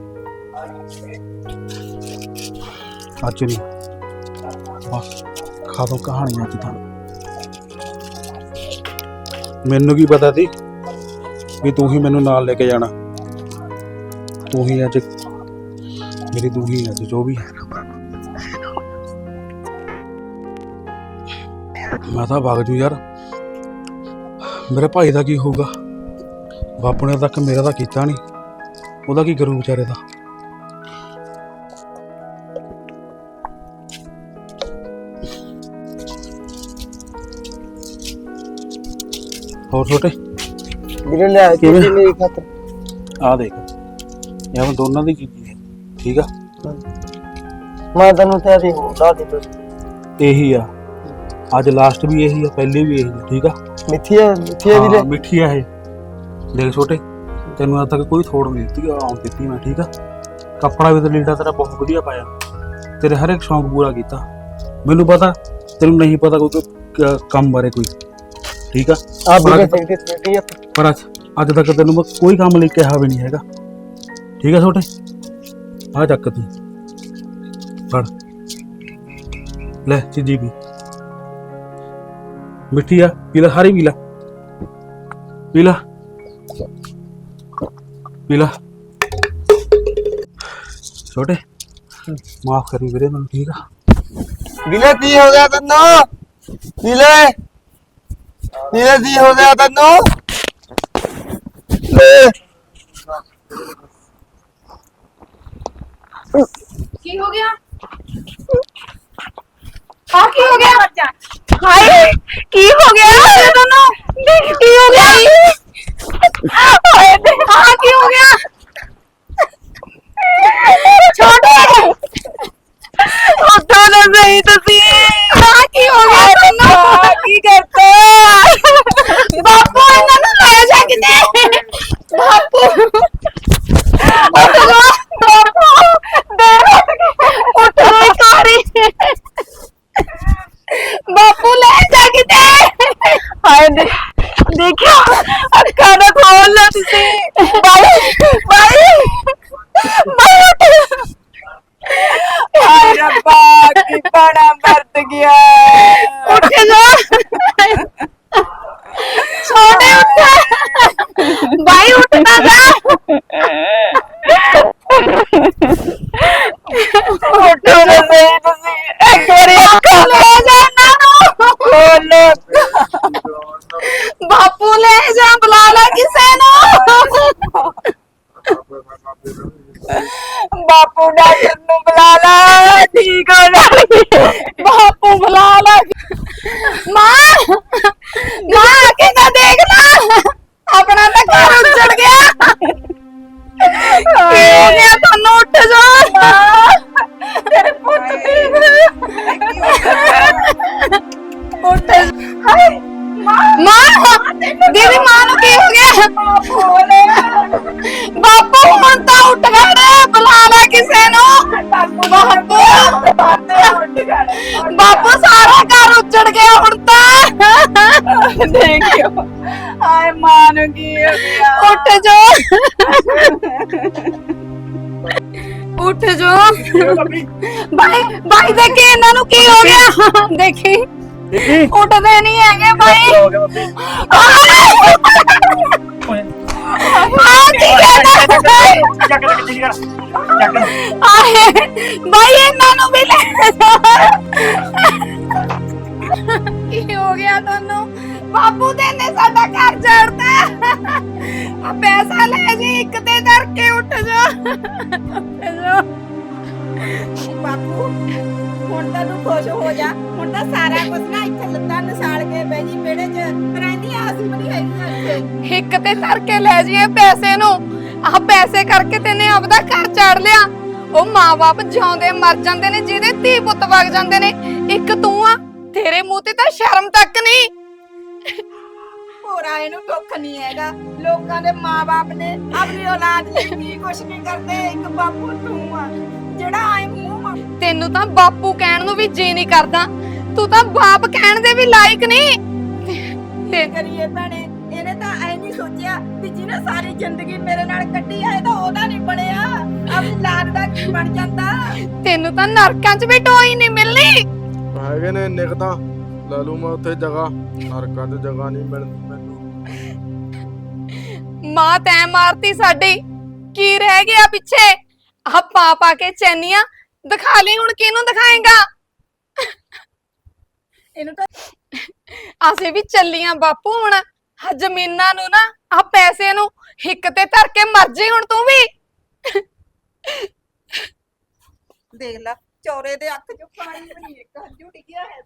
ਅੱਜ ਨਹੀਂ ਬਸ ਖਾਦੋ ਕਹਾਣੀਆਂ ਅੱਜ ਤਾਂ। ਮੈਨੂੰ ਕੀ ਪਤਾ ਸੀ ਵੀ ਤੂੰ ਹੀ ਮੈਨੂੰ ਨਾਲ ਲੈ ਕੇ ਜਾਣਾ। ਤੂੰ ਹੀ ਅੱਜ ਮੇਰੀ ਤੂੰ ਹੀ ਅੱਜ ਜੋ ਵੀ ਹੈ। ਮੈਂ ਤਾਂ ਭੱਗ ਜੂ ਯਾਰ। ਮੇਰੇ ਭਾਈ ਦਾ ਕੀ ਹੋਊਗਾ? ਬਾਪੂ ਨੇ ਤੱਕ ਮੇਰਾ ਤਾਂ ਕੀਤਾ ਨਹੀਂ। ਉਹਦਾ ਕੀ ਕਰੂ ਵਿਚਾਰੇ ਦਾ? ਹੋਰ ਛੋਟੇ? ਵੀਰੇ ਲਿਆ ਕਿਵੇਂ? ਤੁਸੀਂ ਮੇਰੀ ਖਾਤਰ। ਆ ਦੇਖ। ਇਹ ਹੁਣ ਦੋਨਾਂ ਦੀ ਚੀਜ਼ ਹੈ। ਠੀਕ ਆ? ਮੈਂ ਤੈਨੂੰ ਤੇ ਅਸੀਂ ਹੋਰ ਲਾ ਦੇ ਤੁਸੀਂ ਇਹੀ ਆ। ਅੱਜ ਲਾਸਟ ਵੀ ਇਹੀ ਆ ਪਹਿਲੇ ਵੀ ਇਹੀ ਆ। ਠੀਕ ਆ? ਮਿੱਠੀ ਹੈ ਮਿੱਠੀ ਹੈ ਵੀਰੇ? ਹਾਂ, ਮਿੱਠੀ ਆ ਇਹ। ਦੇਖ ਛੋਟੇ ਤੈਨੂੰ ਅੱਜ ਤੱਕ ਕੋਈ ਥੋੜ ਨਹੀਂ ਦਿੱਤੀ ਆਉਂ ਦਿੱਤੀ ਮੈਂ ਠੀਕ ਆ? ਕੱਪੜਾ ਵੀ ਤੇ ਲੀੜਾ ਤੇਰਾ ਬਹੁਤ ਵਧੀਆ ਪਾਇਆ। ਤੇਰੇ ਹਰ ਇੱਕ ਸ਼ੌਂਕ ਪੂਰਾ ਕੀਤਾ। ਮੈਨੂੰ ਪਤਾ ਤੈਨੂੰ ਨਹੀਂ ਪਤਾ ਕੋਈ ਕ- ਕੰਮ ਬਾਰੇ ਕੋਈ। ਠੀਕ ਆ? ਆ ਪਰ ਵੀਰੇ ਅੱਜ- ਫਿਰ ਕੇ ਬੈਠੀ ਆ। ਪਰ ਅੱਜ ਅੱਜ ਤੱਕ ਤੈਨੂੰ ਮੈਂ ਕੋਈ ਕੰਮ ਲਈ ਕਿਹਾ ਵੀ ਨਹੀਂ ਹੈਗਾ। ਠੀਕ ਆ ਛੋਟੇ? ਆ ਚੱਕ ਤੂੰ। ਫੜ। ਲੈ ਚੀਜੀ ਵੀ। ਮਿੱਠੀ ਆ ਪੀ ਲੈ ਸਾਰੀ ਪੀ ਲੈ। ਪੀ ਲੈ ਪੀ ਲੈ ਛੋਟੇ ਮਾਫ ਕਰੀ ਵੀਰੇ ਮੈਨੂੰ ਠੀਕ ਆ? ਵੀਰੇ ਕੀ ਹੋ ਗਿਆ ਤੈਨੂੰ? ਵੀਰੇ ਵੀਰੇ ਕੀ ਹੋ ਗਿਆ ਤੈਨੂੰ। ਲੈ। ਕੀ ਹੋ ਗਿਆ? ਆ ਕੀ ਹੋ ਗਿਆ? ਹਾਏ ਕੀ ਹੋ ਗਿਆ? ਤੈਨੂੰ? ਦੇਖ ਕੀ ਹੋ ਗਿਆ? ਹਾਏ ਆ ਕੀ ਹੋ ਗਿਆ? ਛੋਟੇ। ਉੱਠੋ ਨਾ ਸਹੀ ਤੁਸੀਂ। ਆ ਕੀ ਹੋ ਗਿਆ ਤੈਨੂੰ? ਕੀ ਕਰਤਾ? ਬਾਪੂ ਇਹਨਾਂ ਨੂੰ ਲੈ ਜਾ ਕਿਤੇ। ਬਾਪੂ। ਉੱਠ ਬਾਪੂ ਦੇ ਬਾਈ ਬਾਈ ਦੇਖੀ ਇਹਨਾਂ ਨੂੰ ਕੀ ਹੋ ਗਿਆ? ਦੇਖੀ। ਦੇਖੀ। ਉੱਠਦੇ ਨਹੀਂ ਹੈਗੇ ਬਾਈ। ਹੋ ਗਿਆ ਬੱਬੀ। ਓਏ ਆ ਕੀ ਕਹਿੰਦਾ ਚੱਕ ਚੱਕ ਚੀਜ਼ ਕਰ। ਚੱਕ। ਆਏ ਬਾਈ ਇਹਨਾਂ ਨੂੰ ਵੀ ਲੈ ਕੀ ਹੋ ਗਿਆ ਤੁਹਾਨੂੰ? ਬਾਪੂ ਦੇ ਨੇ ਸਾਡਾ ਘਰ ਛੱਡਤਾ। ਆ ਪੈਸਾ ਲੈ ਜੀ ਇੱਕ ਤੇ ਧਰ ਕੇ ਉੱਠ ਜਾ ਉੱਠ ਜਾ ਬਾਪੂ ਹੁਣ ਤਾਂ ਤੂੰ ਖੁਸ਼ ਹੋ ਜਾ। ਹੁਣ ਤਾਂ ਸਾਰਾ ਕੁਝ ਨਾ ਇੱਥੇ ਲੱਤਾਂ ਨਸਾਲ ਕੇ ਬਹਿ ਜੀ ਵਿਹੜੇ 'ਚ ਰਹਿੰਦੀ ਆ ਅਸੀਂ ਬਣੀ ਹੈਗੀ ਇੱਥੇ। ਇੱਕ ਤੇ ਧਰ ਕੇ ਲੈ ਜੀਏ ਪੈਸੇ ਨੂੰ। ਆਹ ਪੈਸੇ ਕਰਕੇ ਤੈਨੇ ਆਪਦਾ ਘਰ ਚਾੜ ਲਿਆ। ਉਹ ਮਾਂ-ਬਾਪ ਜਿਉਂਦੇ ਮਰ ਜਾਂਦੇ ਨੇ ਜਿਹਦੇ ਧੀ ਪੁੱਤ ਵਗ ਜਾਂਦੇ ਨੇ। ਇੱਕ ਤੂੰ ਆ ਤੇਰੇ ਮੂੰਹ ਤੇ ਤਾਂ ਸ਼ਰਮ ਤੱਕ ਨਹੀਂ ਹੋਰਾਂ ਇਹਨੂੰ ਦੁੱਖ ਨਹੀਂ ਹੈਗਾ। ਲੋਕਾਂ ਦੇ ਮਾਪੇ ਨੇ ਆਪਣੀ ਔਲਾਦ ਲਈ ਕੀ ਕੁਛ ਨਹੀਂ ਕਰਦੇ। ਇੱਕ ਬਾਪੂ ਤੂੰ ਆ। ਜਿਹੜਾ ਆਏ ਮੂੰਹ ਤੈਨੂੰ ਤਾਂ ਬਾਪੂ ਕਹਿਣ ਨੂੰ ਵੀ ਜੀ ਨਹੀਂ ਕਰਦਾ। ਤੂੰ ਤਾਂ ਬਾਪ ਕਹਿਣ ਦੇ ਵੀ ਲਾਇਕ ਨਹੀਂ। ਤੇ ਕਰੀਏ ਭੈਣੇ? ਇਹਨੇ ਤਾਂ ਐ ਨਹੀਂ ਸੋਚਿਆ ਵੀ ਜਿਹਨੇ ਸਾਰੀ ਜ਼ਿੰਦਗੀ ਮੇਰੇ ਨਾਲ ਕੱਢੀ ਆ ਇਹ ਤਾਂ ਉਹਦਾ ਨਹੀਂ ਬਣਿਆ। ਆਪਣੀ ਲਾਦ ਦਾ ਕੀ ਬਣ ਜਾਂਦਾ? ਤੈਨੂੰ ਤਾਂ ਨਰਕਾਂ 'ਚ ਵੀ ਟੋਈ ਨਹੀਂ ਮਿਲਣੀ। ਹੈਗੇ ਨੇ ਇੰਨੇ ਕੁ ਤਾਂ। ਲੈ ਲੂ ਮੈਂ ਉੱਥੇ ਜਗ੍ਹਾ। ਨਰਕਾਂ 'ਚ ਜਗ੍ਹਾ ਨਹੀਂ ਮਿਲਦੀ ਮੈਨੂੰ ਮਾਂ ਤੈਂ ਮਾਰਤੀ ਸਾਡੀ। ਕੀ ਰਹਿ ਗਿਆ ਪਿੱਛੇ? ਆ ਪਾ ਪਾ ਕੇ ਚੈਨੀਆਂ ਦਿਖਾ ਲਈ ਹੁਣ ਕਿਹਨੂੰ ਦਿਖਾਏਗਾ? ਇਹਨੂੰ ਤਾਂ ਅਸੀਂ ਵੀ ਚੱਲੀਆਂ ਬਾਪੂ ਹੁਣ। ਆਹ ਜ਼ਮੀਨਾਂ ਨੂੰ ਨਾ ਆ ਪੈਸੇ ਨੂੰ ਹਿੱਕ ਤੇ ਧਰ ਕੇ ਮਰ ਜੀ ਹੁਣ ਤੂੰ ਵੀ। ਦੇਖ ਲੈ ਚੌਰੇ ਦੇ ਅੱਖ 'ਚ ਪਾਣੀ ਵੀ ਨਹੀਂ ਇੱਕ ਹੰਝੂ ਡਿੱਗਿਆ ਹੈ